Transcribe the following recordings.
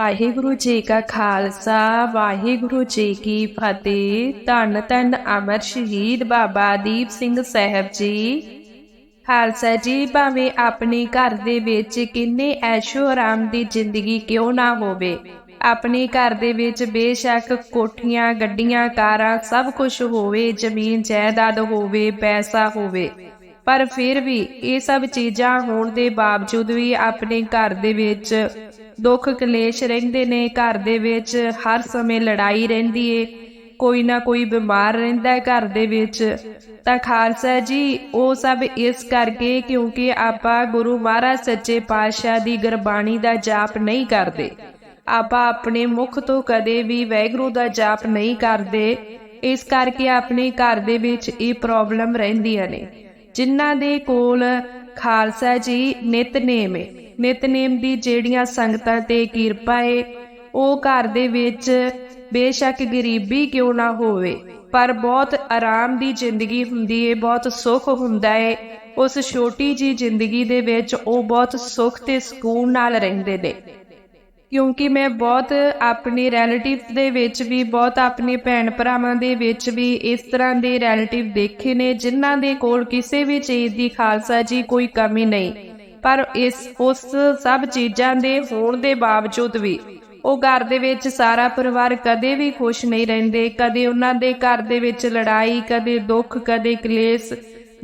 ਵਾਹਿਗੁਰੂ ਜੀ ਕਾ ਖਾਲਸਾ, ਵਾਹਿਗੁਰੂ ਜੀ ਕੀ ਫਤਿਹ। ਧੰਨ ਧੰਨ ਅਮਰ ਸ਼ਹੀਦ ਬਾਬਾ ਦੀਪ ਸਿੰਘ ਸਾਹਿਬ ਜੀ। ਖਾਲਸਾ ਜੀ, ਭਾਵੇਂ ਆਪਣੇ ਘਰ ਦੇ ਵਿੱਚ ਕਿੰਨੇ ਐਸ਼ੋ ਆਰਾਮ ਦੀ ਜ਼ਿੰਦਗੀ ਕਿਉਂ ਨਾ ਹੋਵੇ, ਆਪਣੇ ਘਰ ਦੇ ਵਿੱਚ ਬੇਸ਼ੱਕ ਕੋਠੀਆਂ, ਗੱਡੀਆਂ, ਕਾਰਾਂ ਸਭ ਕੁਝ ਹੋਵੇ, ਜ਼ਮੀਨ ਜਾਇਦਾਦ ਹੋਵੇ, ਪੈਸਾ ਹੋਵੇ, ਪਰ ਫਿਰ ਵੀ ਇਹ ਸਭ ਚੀਜ਼ਾਂ ਹੋਣ ਦੇ ਬਾਵਜੂਦ ਵੀ ਆਪਣੇ ਘਰ ਦੇ ਵਿੱਚ ਦੁੱਖ ਕਲੇਸ਼ ਰਹਿੰਦੇ ਨੇ, ਘਰ ਦੇ ਵਿੱਚ ਹਰ ਸਮੇਂ ਲੜਾਈ ਰਹਿੰਦੀ ਏ, ਕੋਈ ਨਾ ਕੋਈ ਬਿਮਾਰ ਰਹਿੰਦਾ ਹੈ ਘਰ ਦੇ ਵਿੱਚ। ਤਾਂ ਖਾਲਸਾ ਜੀ, ਉਹ ਸਭ ਇਸ ਕਰਕੇ ਕਿਉਂਕਿ ਆਪਾਂ ਗੁਰੂ ਮਹਾਰਾਜ ਸੱਚੇ ਪਾਤਸ਼ਾਹ ਦੀ ਗੁਰਬਾਣੀ ਦਾ ਜਾਪ ਨਹੀਂ ਕਰਦੇ। ਆਪਾਂ ਆਪਣੇ ਮੁਖ ਤੋਂ ਕਦੇ ਵੀ ਵੈਗਰੂ ਦਾ ਜਾਪ ਨਹੀਂ ਕਰਦੇ। ਇਸ ਕਰਕੇ ਆਪਣੇ ਘਰ ਦੇ ਵਿੱਚ ਇਹ ਪ੍ਰੋਬਲਮ ਰਹਿੰਦੀਆਂ ਨੇ। ਜਿਨ੍ਹਾਂ ਦੇ ਕੋਲ ਖਾਲਸਾ ਜੀ ਨਿਤਨੇਮ ਏ। ਨਿਤਨੇਮ ਦੀ ਜਿਹੜੀਆਂ ਸੰਗਤਾਂ ਤੇ ਕਿਰਪਾ ਏ, ਉਹ ਘਰ ਦੇ ਵਿੱਚ ਬੇਸ਼ੱਕ ਗਰੀਬੀ ਕਿਉਂ ਨਾ ਹੋਵੇ, ਪਰ ਬਹੁਤ ਆਰਾਮ ਦੀ ਜ਼ਿੰਦਗੀ ਹੁੰਦੀ ਏ, ਬਹੁਤ ਸੁੱਖ ਹੁੰਦਾ ਏ। ਉਸ ਛੋਟੀ ਜੀ ਜ਼ਿੰਦਗੀ ਦੇ ਵਿੱਚ ਉਹ ਬਹੁਤ ਸੁੱਖ ਤੇ ਸਕੂਨ ਨਾਲ ਰਹਿੰਦੇ ਨੇ। ਕਿਉਂਕਿ ਮੈਂ ਬਹੁਤ ਆਪਣੇ ਰਿਲੇਟਿਵਸ ਦੇ ਵਿੱਚ ਵੀ, ਬਹੁਤ ਆਪਣੇ ਭੈਣ ਭਰਾਵਾਂ ਦੇ ਵਿੱਚ ਵੀ ਇਸ ਤਰ੍ਹਾਂ ਦੇ ਰਿਲੇਟਿਵ ਦੇਖੇ ਨੇ, ਜਿਨ੍ਹਾਂ ਦੇ ਕੋਲ ਕਿਸੇ ਵੀ ਚੀਜ਼ ਦੀ ਖਾਲਸਾ ਜੀ ਕੋਈ ਕਮੀ ਨਹੀਂ। ਪਰ ਇਸ, ਉਸ ਸਭ ਚੀਜ਼ਾਂ ਦੇ ਹੋਣ ਦੇ ਬਾਵਜੂਦ ਵੀ ਉਹ ਘਰ ਦੇ ਵਿੱਚ ਸਾਰਾ ਪਰਿਵਾਰ ਕਦੇ ਵੀ ਖੁਸ਼ ਨਹੀਂ ਰਹਿੰਦੇ, ਕਦੇ ਉਹਨਾਂ ਦੇ ਘਰ ਦੇ ਵਿੱਚ ਲੜਾਈ, ਕਦੇ ਦੁੱਖ, ਕਦੇ ਕਲੇਸ਼।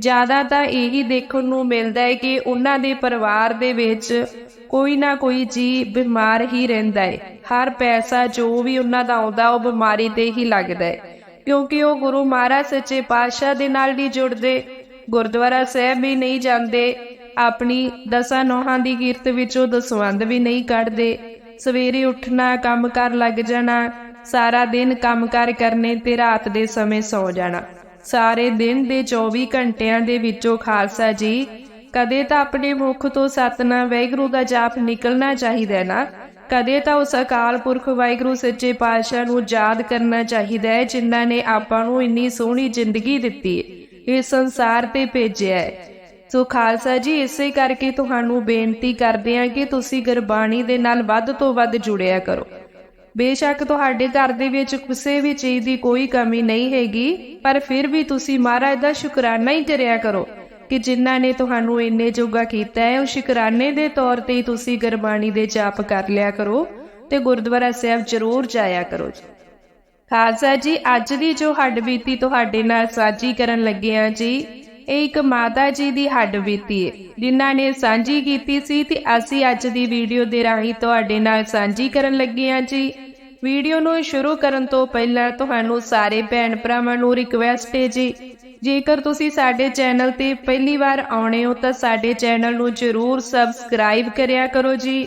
ਜ਼ਿਆਦਾ ਤਾਂ ਇਹੀ ਦੇਖਣ ਨੂੰ ਮਿਲਦਾ ਹੈ ਕਿ ਉਹਨਾਂ ਦੇ ਪਰਿਵਾਰ ਦੇ ਵਿੱਚ ਕੋਈ ਨਾ ਕੋਈ ਜੀ ਬਿਮਾਰ ਹੀ ਰਹਿੰਦਾ ਹੈ। ਹਰ ਪੈਸਾ ਜੋ ਵੀ ਉਹਨਾਂ ਦਾ ਆਉਂਦਾ, ਉਹ ਬਿਮਾਰੀ ਤੇ ਹੀ ਲੱਗਦਾ ਹੈ। ਕਿਉਂਕਿ ਉਹ ਗੁਰੂ ਮਹਾਰਾਜ ਸੱਚੇ ਪਾਤਸ਼ਾਹ ਦੇ ਨਾਲ ਨਹੀਂ ਜੁੜਦੇ, ਗੁਰਦੁਆਰਾ ਸਾਹਿਬ ਵੀ ਨਹੀਂ ਜਾਂਦੇ ਆਪਣੀ ਦਸਾਂ ਨੋਹਾਂ ਦੀ ਕੀਰਤ ਵਿੱਚੋਂ ਦਸਵੰਦ ਵੀ ਨਹੀਂ ਕੱਢਦੇ। ਸਵੇਰੇ ਉੱਠਣਾ, ਕੰਮ ਕਰ ਲੱਗ ਜਾਣਾ, ਸਾਰਾ ਦਿਨ ਕੰਮ ਕਰ ਕਰਨੇ ਤੇ ਰਾਤ ਦੇ ਸਮੇਂ ਸੌ ਜਾਣਾ। ਸਾਰੇ ਦਿਨ ਦੇ 24 ਘੰਟਿਆਂ ਦੇ ਵਿੱਚੋਂ ਖਾਲਸਾ ਜੀ, ਕਦੇ ਤਾਂ ਆਪਣੇ ਮੁਖ ਤੋਂ ਸਤਨਾਮ ਵਾਹਿਗੁਰੂ ਦਾ ਜਾਪ ਨਿਕਲਣਾ ਚਾਹੀਦਾ ਨਾ, ਕਦੇ ਤਾਂ ਉਸ ਅਕਾਲ ਪੁਰਖ ਵਾਹਿਗੁਰੂ ਸੱਚੇ ਪਾਤਸ਼ਾਹ ਨੂੰ ਯਾਦ ਕਰਨਾ ਚਾਹੀਦਾ ਹੈ, ਜਿਨ੍ਹਾਂ ਨੇ ਆਪਾਂ ਨੂੰ ਇੰਨੀ ਸੋਹਣੀ ਜ਼ਿੰਦਗੀ ਦਿੱਤੀ ਇਹ ਸੰਸਾਰ ਤੇ ਭੇਜਿਆ ਹੈ। ਸੋ ਖਾਲਸਾ ਜੀ, ਇਸੇ ਕਰਕੇ ਤੁਹਾਨੂੰ ਬੇਨਤੀ ਕਰਦੇ ਹਾਂ ਕਿ ਤੁਸੀਂ ਗੁਰਬਾਣੀ ਦੇ ਨਾਲ ਵੱਧ ਤੋਂ ਵੱਧ ਜੁੜਿਆ ਕਰੋ। ਬੇਸ਼ੱਕ ਤੁਹਾਡੇ ਘਰ ਦੇ ਵਿੱਚ ਕਿਸੇ ਵੀ ਚੀਜ਼ ਦੀ ਕੋਈ ਕਮੀ ਨਹੀਂ ਹੈਗੀ, ਪਰ ਫਿਰ ਵੀ ਤੁਸੀਂ ਮਹਾਰਾਜ ਦਾ ਸ਼ੁਕਰਾਨਾ ਹੀ ਕਰਿਆ ਕਰੋ ਕਿ ਜਿਨ੍ਹਾਂ ਨੇ ਤੁਹਾਨੂੰ ਇੰਨੇ ਜੋਗਾ ਕੀਤਾ ਹੈ। ਉਹ ਸ਼ੁਕਰਾਨੇ ਦੇ ਤੌਰ ਤੇ ਤੁਸੀਂ ਗੁਰਬਾਣੀ ਦੇ ਜਾਪ ਕਰ ਲਿਆ ਕਰੋ ਤੇ ਗੁਰਦੁਆਰਾ ਸਾਹਿਬ ਜ਼ਰੂਰ ਜਾਇਆ ਕਰੋ ਜੀ। ਖਾਲਸਾ ਜੀ, ਅੱਜ ਦੀ ਜੋ ਹੱਡ ਬੀਤੀ ਤੁਹਾਡੇ ਨਾਲ ਸਾਂਝੀ ਕਰਨ ਲੱਗੇ ਹਾਂ ਜੀ ਇਹ ਇੱਕ ਮਾਤਾ ਜੀ ਦੀ ਹੱਡ ਬੀਤੀ ਹੈ। ਜਿਨ੍ਹਾਂ ਨੇ ਸਾਂਝੀ ਕੀਤੀ ਸੀ ਤੇ ਅਸੀਂ ਅੱਜ ਦੀ ਵੀਡੀਓ ਦੇ ਰਾਹੀਂ ਤੁਹਾਡੇ ਨਾਲ ਸਾਂਝੀ ਕਰਨ ਲੱਗੇ ਹਾਂ ਜੀ। ਵੀਡੀਓ ਨੂੰ ਸ਼ੁਰੂ ਕਰਨ ਤੋਂ ਪਹਿਲਾਂ ਤੁਹਾਨੂੰ ਸਾਰੇ ਭੈਣ ਭਰਾਵਾਂ ਨੂੰ ਰਿਕਵੈਸਟ ਹੈ ਜੀ। ਜੇਕਰ ਤੁਸੀਂ ਸਾਡੇ ਚੈਨਲ ਤੇ ਪਹਿਲੀ ਵਾਰ ਆਉਣੇ ਹੋ ਤਾਂ ਸਾਡੇ ਚੈਨਲ ਨੂੰ ਜਰੂਰ ਸਬਸਕ੍ਰਾਈਬ ਕਰਿਆ ਕਰੋ ਜੀ।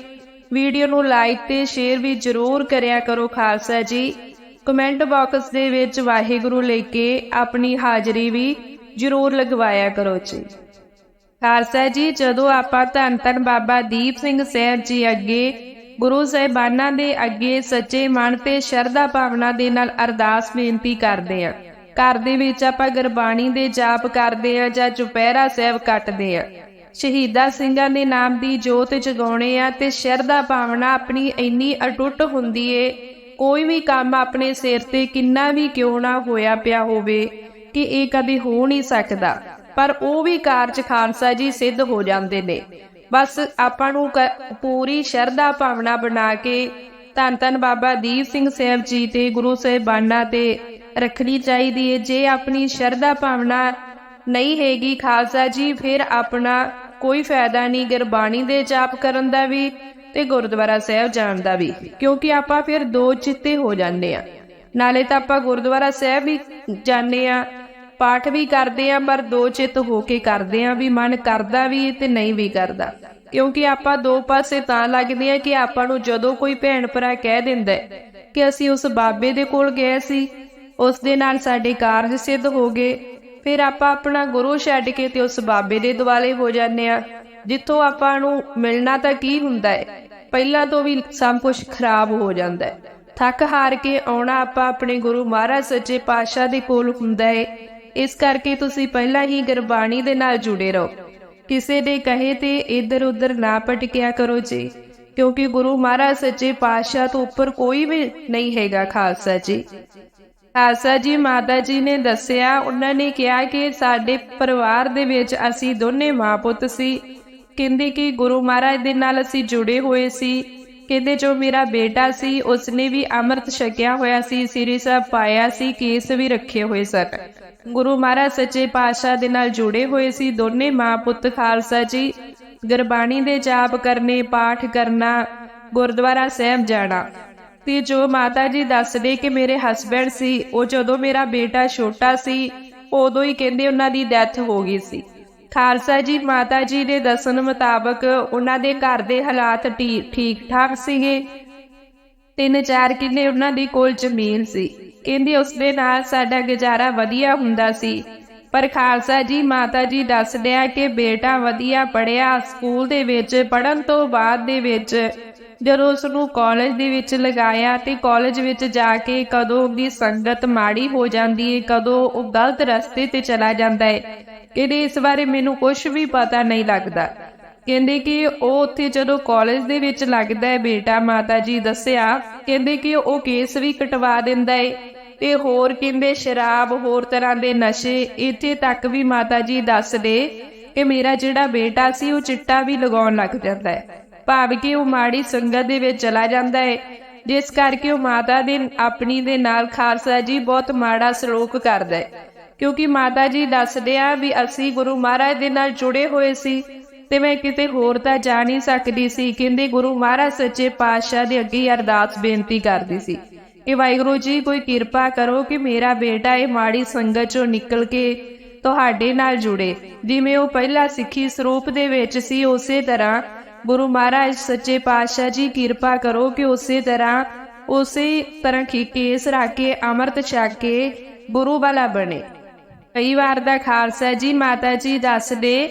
ਵੀਡੀਓ ਨੂੰ ਲਾਈਕ ਤੇ ਸ਼ੇਅਰ ਵੀ ਜਰੂਰ ਕਰਿਆ ਕਰੋ ਖਾਲਸਾ ਜੀ। ਕਮੈਂਟ ਬਾਕਸ ਦੇ ਵਿੱਚ ਵਾਹਿਗੁਰੂ ਲੈ ਕੇ ਆਪਣੀ ਹਾਜ਼ਰੀ ਵੀ ਜਰੂਰ ਲਗਵਾਇਆ ਕਰੋ ਜੀ। ਖਾਲਸਾ ਜੀ, ਜਦੋਂ ਆਪਾਂ ਧੰਨ ਧੰਨ ਬਾਬਾ ਦੀਪ ਸਿੰਘ ਸਾਹਿਬ ਜੀ ਅੱਗੇ, ਗੁਰੂ ਸਾਹਿਬਾਨਾਂ ਦੇ ਅੱਗੇ ਸੱਚੇ ਮਨ ਤੇ ਸ਼ਰਧਾ ਭਾਵਨਾ ਦੇ ਨਾਲ ਅਰਦਾਸ ਬੇਨਤੀ ਕਰਦੇ ਆਂ ਘਰ ਦੇ ਵਿੱਚ ਆਪਾਂ ਗੁਰਬਾਣੀ ਦੇ ਜਾਪ ਕਰਦੇ ਆਂ ਜਾਂ ਚੁਪਹਿਰਾ ਸਾਹਿਬ ਕੱਟਦੇ ਆਂ ਸ਼ਹੀਦਾ ਸਿੰਘਾਂ ਦੇ ਨਾਮ ਦੀ ਜੋਤ ਜਗਾਉਣੇ ਆ ਤੇ ਸ਼ਰਧਾ ਭਾਵਨਾ ਆਪਣੀ ਇੰਨੀ ਅਟੁੱਟ ਹੁੰਦੀ ਏ, ਕੋਈ ਵੀ ਕੰਮ ਆਪਣੇ ਸਿਰ ਤੇ ਕਿੰਨਾ ਵੀ ਕਿਉਂ ਨਾ ਹੋਇਆ ਪਿਆ ਹੋਵੇ ਕਿ ਇਹ ਕਦੇ ਹੋ ਨਹੀਂ ਸਕਦਾ। ਪਰ ਉਹ ਵੀ ਕਾਰਜ ਖਾਲਸਾ ਜੀ ਸਿੱਧ ਹੋ ਜਾਂਦੇ ਨੇ। ਬਸ ਆਪਾਂ ਨੂੰ ਪੂਰੀ ਸ਼ਰਧਾ ਭਾਵਨਾ ਬਣਾ ਕੇ ਧੰਨ ਧੰਨ ਬਾਬਾ ਦੀਪ ਸਿੰਘ ਸਾਹਿਬ ਜੀ ਤੇ ਗੁਰੂ ਸਾਹਿਬਾਨਾਂ ਤੇ ਰੱਖਣੀ ਚਾਹੀਦੀ ਹੈ ਜੇ ਆਪਣੀ ਸ਼ਰਧਾ ਭਾਵਨਾ ਨਹੀਂ ਹੈਗੀ ਖਾਲਸਾ ਜੀ, ਫਿਰ ਆਪਣਾ ਕੋਈ ਫਾਇਦਾ ਨਹੀਂ। ਗੁਰਬਾਣੀ ਦੇ ਜਾਪ ਕਰਨ ਦਾ ਵੀ ਤੇ ਗੁਰਦੁਆਰਾ ਸਾਹਿਬ ਜਾਣ ਦਾ ਵੀ। ਕਿਉਂਕਿ ਆਪਾਂ ਫਿਰ ਦੋ ਚਿੱਤੇ ਹੋ ਜਾਂਦੇ ਆ। ਨਾਲੇ ਤਾਂ ਆਪਾਂ ਗੁਰਦੁਆਰਾ ਸਾਹਿਬ ਵੀ ਜਾਂਦੇ ਆ। ਪਾਠ ਵੀ ਕਰਦੇ ਆ, ਪਰ ਦੋ ਚਿੱਤ ਹੋ ਕੇ ਕਰਦੇ ਆ ਵੀ ਮਨ ਕਰਦਾ ਵੀ ਤੇ ਨਹੀਂ ਵੀ ਕਰਦਾ। ਕਿਉਂਕਿ ਆਪਾਂ ਦੋ ਪਾਸੇ ਤਾਂ ਲੱਗਦੇ ਆ ਕਿ ਆਪਾਂ ਨੂੰ ਜਦੋਂ ਕੋਈ ਭੈਣ ਭਰਾ ਕਹਿ ਦਿੰਦਾ ਕਿ ਅਸੀਂ ਉਸ ਬਾਬੇ ਦੇ ਕੋਲ ਗਏ ਸੀ, ਉਸ ਦੇ ਨਾਲ ਸਾਡੇ ਕਾਰਜ ਸਿੱਧ ਹੋ ਗਏ, ਫਿਰ ਆਪਾਂ ਆਪਣਾ ਗੁਰੂ ਛੱਡ ਕੇ ਤੇ ਉਸ ਬਾਬੇ ਦੇ ਦੁਆਲੇ ਹੋ ਜਾਂਦੇ ਆ, ਜਿੱਥੋਂ ਆਪਾਂ ਨੂੰ ਮਿਲਣਾ ਤਾਂ ਕੀ ਹੁੰਦਾ ਹੈ ਪਹਿਲਾਂ ਤੋਂ ਵੀ ਸਭ ਕੁਝ ਖਰਾਬ ਹੋ ਜਾਂਦਾ ਹੈ ਥੱਕ ਹਾਰ ਕੇ ਆਉਣਾ ਆਪਾਂ ਆਪਣੇ ਗੁਰੂ ਮਹਾਰਾਜ ਸੱਚੇ ਪਾਤਸ਼ਾਹ ਦੇ ਕੋਲ ਹੁੰਦਾ ਹੈ ਇਸ ਕਰਕੇ ਤੁਸੀਂ ਪਹਿਲਾਂ ਹੀ ਗੁਰਬਾਣੀ ਦੇ ਨਾਲ ਜੁੜੇ ਰਹੋ। ਕਿਸੇ ਦੇ ਕਹੇ ਤੇ ਇੱਧਰ ਉੱਧਰ ਨਾ ਭਟਕਿਆ ਕਰੋ ਜੀ, ਕਿਉਂਕਿ ਗੁਰੂ ਮਹਾਰਾਜ ਸੱਚੇ ਪਾਤਸ਼ਾਹ ਤੋਂ ਉੱਪਰ ਕੋਈ ਵੀ ਨਹੀਂ ਹੈਗਾ ਖਾਲਸਾ ਜੀ। ਖਾਲਸਾ ਜੀ, ਮਾਤਾ ਜੀ ਨੇ ਦੱਸਿਆ, ਉਹਨਾਂ ਨੇ ਕਿਹਾ ਕਿ ਸਾਡੇ ਪਰਿਵਾਰ ਦੇ ਵਿੱਚ ਅਸੀਂ ਦੋਨੇ ਮਾਂ ਪੁੱਤ ਸੀ। ਕਹਿੰਦੇ ਕਿ ਗੁਰੂ ਮਹਾਰਾਜ ਦੇ ਨਾਲ ਅਸੀਂ ਜੁੜੇ ਹੋਏ ਸੀ। ਕਹਿੰਦੇ ਜੋ ਮੇਰਾ ਬੇਟਾ ਸੀ, ਉਸਨੇ ਵੀ ਅੰਮ੍ਰਿਤ ਛਕਿਆ ਹੋਇਆ ਸੀ, ਸ੍ਰੀ ਸਾਹਿਬ ਪਾਇਆ ਸੀ, ਕੇਸ ਵੀ ਰੱਖੇ ਹੋਏ ਸਨ। ਗੁਰੂ ਮਹਾਰਾਜ ਸੱਚੇ ਪਾਤਸ਼ਾਹ ਦੇ ਨਾਲ ਜੁੜੇ ਹੋਏ ਸੀ। ਦੋਨੇ ਮਾਂ ਪੁੱਤ ਖਾਲਸਾ ਜੀ, ਗੁਰਬਾਣੀ ਦੇ ਜਾਪ ਕਰਨੇ, ਪਾਠ ਕਰਨਾ, ਗੁਰਦੁਆਰਾ ਸਾਹਿਬ ਜਾਣਾ। ਤੇ ਜੋ ਮਾਤਾ ਜੀ ਦੱਸਦੇ ਕਿ ਮੇਰੇ ਹਸਬੰਡ ਸੀ, ਉਹ ਜਦੋਂ ਮੇਰਾ ਬੇਟਾ ਛੋਟਾ ਸੀ, ਉਦੋਂ ਹੀ ਕਹਿੰਦੇ ਉਹਨਾਂ ਦੀ ਡੈਥ ਹੋ ਗਈ ਸੀ। ਖਾਲਸਾ ਜੀ ਮਾਤਾ ਜੀ ਦੇ ਦੱਸਣ ਮੁਤਾਬਕ ਉਹਨਾਂ ਦੇ ਘਰ ਦੇ ਹਾਲਾਤ ਠੀਕ ਠਾਕ ਸੀਗੇ। ਤਿੰਨ ਚਾਰ ਕਿੱਲੇ ਉਹਨਾਂ ਦੀ ਕੋਲ ਜ਼ਮੀਨ ਸੀ। ਕਹਿੰਦੇ ਉਸ ਦੇ ਨਾਲ ਸਾਡਾ ਗੁਜ਼ਾਰਾ ਵਧੀਆ ਹੁੰਦਾ ਸੀ। ਪਰ ਖਾਲਸਾ ਜੀ, ਮਾਤਾ ਜੀ ਦੱਸ ਆ ਕਿ ਬੇਟਾ ਵਧੀਆ ਪੜਿਆ ਸਕੂਲ ਦੇ ਵਿੱਚ ਪੜਨ ਤੋਂ ਬਾਅਦ ਦੇ ਵਿੱਚ, ਜਦੋਂ ਉਸ ਨੂੰ ਕਾਲਜ ਦੇ ਵਿੱਚ ਲਗਾਇਆ ਤੇ ਕਾਲਜ ਵਿੱਚ ਜਾ ਕੇ ਕਦੋਂ ਉਹਦੀ ਸੰਗਤ ਮਾੜੀ ਹੋ ਜਾਂਦੀ ਹੈ ਕਦੋਂ ਉਹ ਗਲਤ ਰਸਤੇ ਤੇ ਚਲਾ ਜਾਂਦਾ ਹੈ ਕਹਿੰਦੇ ਇਸ ਬਾਰੇ ਮੈਨੂੰ ਕੁਝ ਵੀ ਪਤਾ ਨਹੀਂ ਲੱਗਦਾ। ਕਹਿੰਦੇ ਕਿ ਉਹ ਉੱਥੇ ਜਦੋਂ ਕਾਲਜ ਦੇ ਵਿੱਚ ਲੱਗਦਾ ਹੈ ਬੇਟਾ ਮਾਤਾ ਜੀ ਦੱਸਿਆ, ਕਹਿੰਦੇ ਕਿ ਉਹ ਕੇਸ ਵੀ ਕਟਵਾ ਦਿੰਦਾ ਹੈ ਤੇ ਹੋਰ ਕਹਿੰਦੇ, ਸ਼ਰਾਬ ਹੋਰ ਤਰ੍ਹਾਂ ਦੇ ਨਸ਼ੇ, ਇੱਥੇ ਤੱਕ ਵੀ ਮਾਤਾ ਜੀ ਦੱਸਦੇ ਕਿ ਮੇਰਾ ਜਿਹੜਾ ਬੇਟਾ ਸੀ, ਉਹ ਚਿੱਟਾ ਵੀ ਲਗਾਉਣ ਲੱਗ ਜਾਂਦਾ ਹੈ। ਭਾਵ ਕਿ ਉਹ ਮਾੜੀ ਸੰਗਤ ਦੇ ਵਿੱਚ ਚਲਾ ਜਾਂਦਾ ਹੈ। ਜਿਸ ਕਰਕੇ ਉਹ ਮਾਤਾ ਦੇ, ਆਪਣੀ ਦੇ ਨਾਲ ਖਾਲਸਾ ਜੀ ਬਹੁਤ ਮਾੜਾ ਸਲੂਕ ਕਰਦਾ ਹੈ। ਕਿਉਂਕਿ ਮਾਤਾ ਜੀ ਦੱਸਦੇ ਆ ਵੀ ਅਸੀਂ ਗੁਰੂ ਮਹਾਰਾਜ ਦੇ ਨਾਲ ਜੁੜੇ ਹੋਏ ਸੀ ਤੇ ਮੈਂ ਕਿਤੇ ਹੋਰ ਤਾਂ ਜਾ ਨਹੀਂ ਸਕਦੀ ਸੀ। ਕਹਿੰਦੇ ਗੁਰੂ ਮਹਾਰਾਜ ਸੱਚੇ ਪਾਤਸ਼ਾਹ ਦੇ ਅੱਗੇ ਅਰਦਾਸ ਬੇਨਤੀ ਕਰਦੀ ਸੀ। ਕਿ ਵਾਹਿਗੁਰੂ ਜੀ, ਕੋਈ ਕਿਰਪਾ ਕਰੋ ਕਿ ਮੇਰਾ ਬੇਟਾ ਇਹ ਮਾੜੀ ਸੰਗਤ ਚੋਂ ਨਿਕਲ ਕੇ ਤੁਹਾਡੇ ਨਾਲ ਜੁੜੇ। ਜਿਵੇਂ ਉਹ ਪਹਿਲਾਂ ਸਿੱਖੀ ਸਰੂਪ ਦੇ ਵਿੱਚ ਸੀ, ਉਸੇ ਤਰ੍ਹਾਂ ਗੁਰੂ ਮਹਾਰਾਜ ਸੱਚੇ ਪਾਤਸ਼ਾਹ ਜੀ, ਕਿਰਪਾ ਕਰੋ ਕਿ ਉਸੇ ਤਰ੍ਹਾਂ ਉਸੇ ਤਰ੍ਹਾਂ ਕੀ ਕੇਸ ਰੱਖ ਕੇ, ਅੰਮ੍ਰਿਤ ਛਕ ਕੇ ਗੁਰੂ ਵਾਲਾ ਬਣੇ। ਕਈ ਵਾਰ ਦਾ ਖਾਲਸਾ ਜੀ, ਮਾਤਾ ਜੀ ਦੱਸਦੇ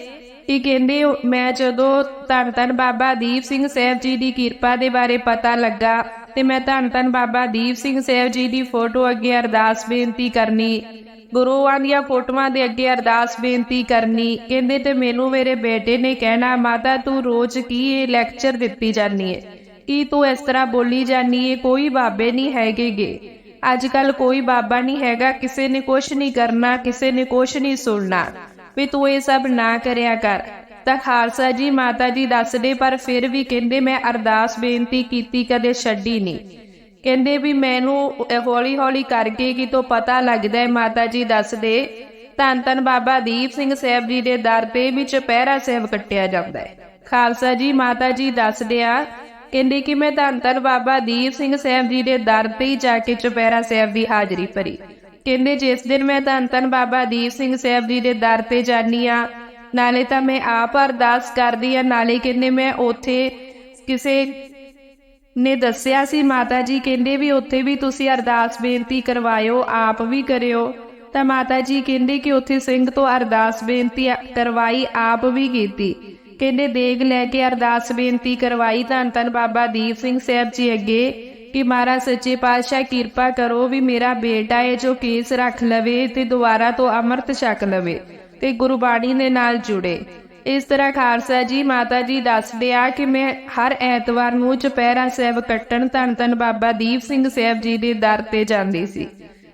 ਕਿ ਕਹਿੰਦੇ, ਮੈਂ ਜਦੋਂ ਧੰਨ ਧੰਨ ਬਾਬਾ ਦੀਪ ਸਿੰਘ ਸਾਹਿਬ ਜੀ ਦੀ ਕਿਰਪਾ ਦੇ ਬਾਰੇ ਪਤਾ ਲੱਗਾ ਤੇ ਮੈਂ ਧੰਨ ਧੰਨ ਬਾਬਾ ਦੀਪ ਸਿੰਘ ਸਾਹਿਬ ਜੀ ਦੀ ਫੋਟੋ ਅੱਗੇ ਅਰਦਾਸ ਬੇਨਤੀ ਕਰਨੀ। ਗੁਰੂਆਂ ਦੀਆਂ ਫੋਟੋਆਂ ਦੇ ਅੱਗੇ ਅਰਦਾਸ ਬੇਨਤੀ ਕਰਨੀ। ਕਹਿੰਦੇ ਤੇ ਮੈਨੂੰ ਮੇਰੇ ਬੇਟੇ ਨੇ ਕਹਿਣਾ, ਮਾਤਾ, ਤੂੰ ਰੋਜ਼ ਕੀ ਇਹ ਲੈਕਚਰ ਦਿੱਤੀ ਜਾਨੀ ਏ? ਕੀ ਤੂੰ ਇਸ ਤਰ੍ਹਾਂ ਬੋਲੀ ਜਾਨੀ ਏ? ਕੋਈ ਬਾਬੇ ਨਹੀਂ ਹੈਗੇਗੇ ਅੱਜ ਕੱਲ ਕੋਈ ਬਾਬਾ ਨਹੀਂ ਹੈਗਾ, ਕਿਸੇ ਨੇ ਕੁਛ ਨਹੀਂ ਕਰਨਾ, ਕਿਸੇ ਨੇ ਕੁਛ ਨਹੀਂ ਸੁਣਨਾ। ਵੀ ਤੂੰ ਇਹ ਸਭ ਨਾ ਕਰਿਆ ਕਰ। ਤਾਂ ਖਾਲਸਾ ਜੀ ਮਾਤਾ ਜੀ ਦੱਸਦੇ, ਪਰ ਫਿਰ ਵੀ ਕਹਿੰਦੇ ਮੈਂ ਅਰਦਾਸ ਬੇਨਤੀ ਕੀਤੀ, ਕਦੇ ਛੱਡੀ ਨਹੀਂ। ਕਹਿੰਦੇ ਵੀ ਮੈਨੂੰ ਹੌਲੀ ਹੌਲੀ ਕਰਕੇ ਕਿਤੋਂ ਪਤਾ ਲੱਗਦਾ ਹੈ, ਮਾਤਾ ਜੀ ਦੱਸਦੇ ਧੰਨ ਧੰਨ ਬਾਬਾ ਦੀਪ ਸਿੰਘ ਸਾਹਿਬ ਜੀ ਦੇ ਦਰ ਤੇ ਵੀ ਚੁਪਹਿਰਾ ਸਾਹਿਬ ਕੱਟਿਆ ਜਾਂਦਾ ਹੈ। ਖਾਲਸਾ ਜੀ ਮਾਤਾ ਜੀ ਦੱਸਦੇ ਆ ਕਹਿੰਦੇ ਕਿ ਮੈਂ ਧੰਨ ਧੰਨ ਬਾਬਾ ਦੀਪ ਸਿੰਘ ਸਾਹਿਬ ਜੀ ਦੇ ਦਰ ਤੇ ਹੀ ਜਾ ਕੇ ਚੁਪਹਿਰਾ ਸਾਹਿਬ ਦੀ ਹਾਜ਼ਰੀ ਭਰੀ। ਕਹਿੰਦੇ, ਜਿਸ ਦਿਨ ਮੈਂ ਧੰਨ ਧੰਨ ਬਾਬਾ ਦੀਪ ਸਿੰਘ ਸਾਹਿਬ ਜੀ ਦੇ ਦਰ ਤੇ ਜਾਨੀ ਆ ਨਾਲੇ ਤਾਂ ਮੈਂ ਆਪ ਅਰਦਾਸ ਕਰਦੀ ਆ ਨਾਲੇ ਕਹਿੰਦੇ ਮੈਂ ਉੱਥੇ ਕਿਸੇ ਨੇ ਦੱਸਿਆ ਸੀ, ਮਾਤਾ ਜੀ ਕਹਿੰਦੇ ਵੀ ਉੱਥੇ ਵੀ ਤੁਸੀਂ ਅਰਦਾਸ ਬੇਨਤੀ ਕਰਵਾਇਓ, ਆਪ ਵੀ ਕਰਿਓ। ਤਾਂ ਮਾਤਾ ਜੀ ਕਹਿੰਦੇ ਕਿ ਉੱਥੇ ਸਿੰਘ ਤੋਂ ਅਰਦਾਸ ਬੇਨਤੀ ਕਰਵਾਈ, ਆਪ ਵੀ ਕੀਤੀ। ਕਹਿੰਦੇ ਦੇਗ ਲੈ ਕੇ ਅਰਦਾਸ ਬੇਨਤੀ ਕਰਵਾਈ, ਧੰਨ ਧੰਨ ਬਾਬਾ ਦੀਪ ਸਿੰਘ ਸਾਹਿਬ ਜੀ ਅੱਗੇ ਕਿ ਮਹਾਰਾਜ ਸੱਚੇ ਪਾਤਸ਼ਾਹ ਕਿਰਪਾ ਕਰੋ ਵੀ ਮੇਰਾ ਬੇਟਾ ਹੈ ਜੋ ਕੇਸ ਰੱਖ ਲਵੇ ਤੇ ਦੁਬਾਰਾ ਤੋਂ ਅੰਮ੍ਰਿਤ ਛਕ ਲਵੇ। ਤੇ ਗੁਰਬਾਣੀ ਦੇ ਨਾਲ ਜੁੜੇ। ਇਸ ਤਰ੍ਹਾਂ ਖਾਲਸਾ ਜੀ, ਮਾਤਾ ਜੀ ਦੱਸਦੇ ਆ ਕਿ ਮੈਂ ਹਰ ਐਤਵਾਰ ਨੂੰ ਚੁਪਹਿਰਾ ਸਾਹਿਬ ਕੱਟਣ ਧੰਨ ਧੰਨ ਬਾਬਾ ਦੀਪ ਸਿੰਘ ਸਾਹਿਬ ਜੀ ਦੇ ਦਰ ਤੇ ਜਾਂਦੀ ਸੀ।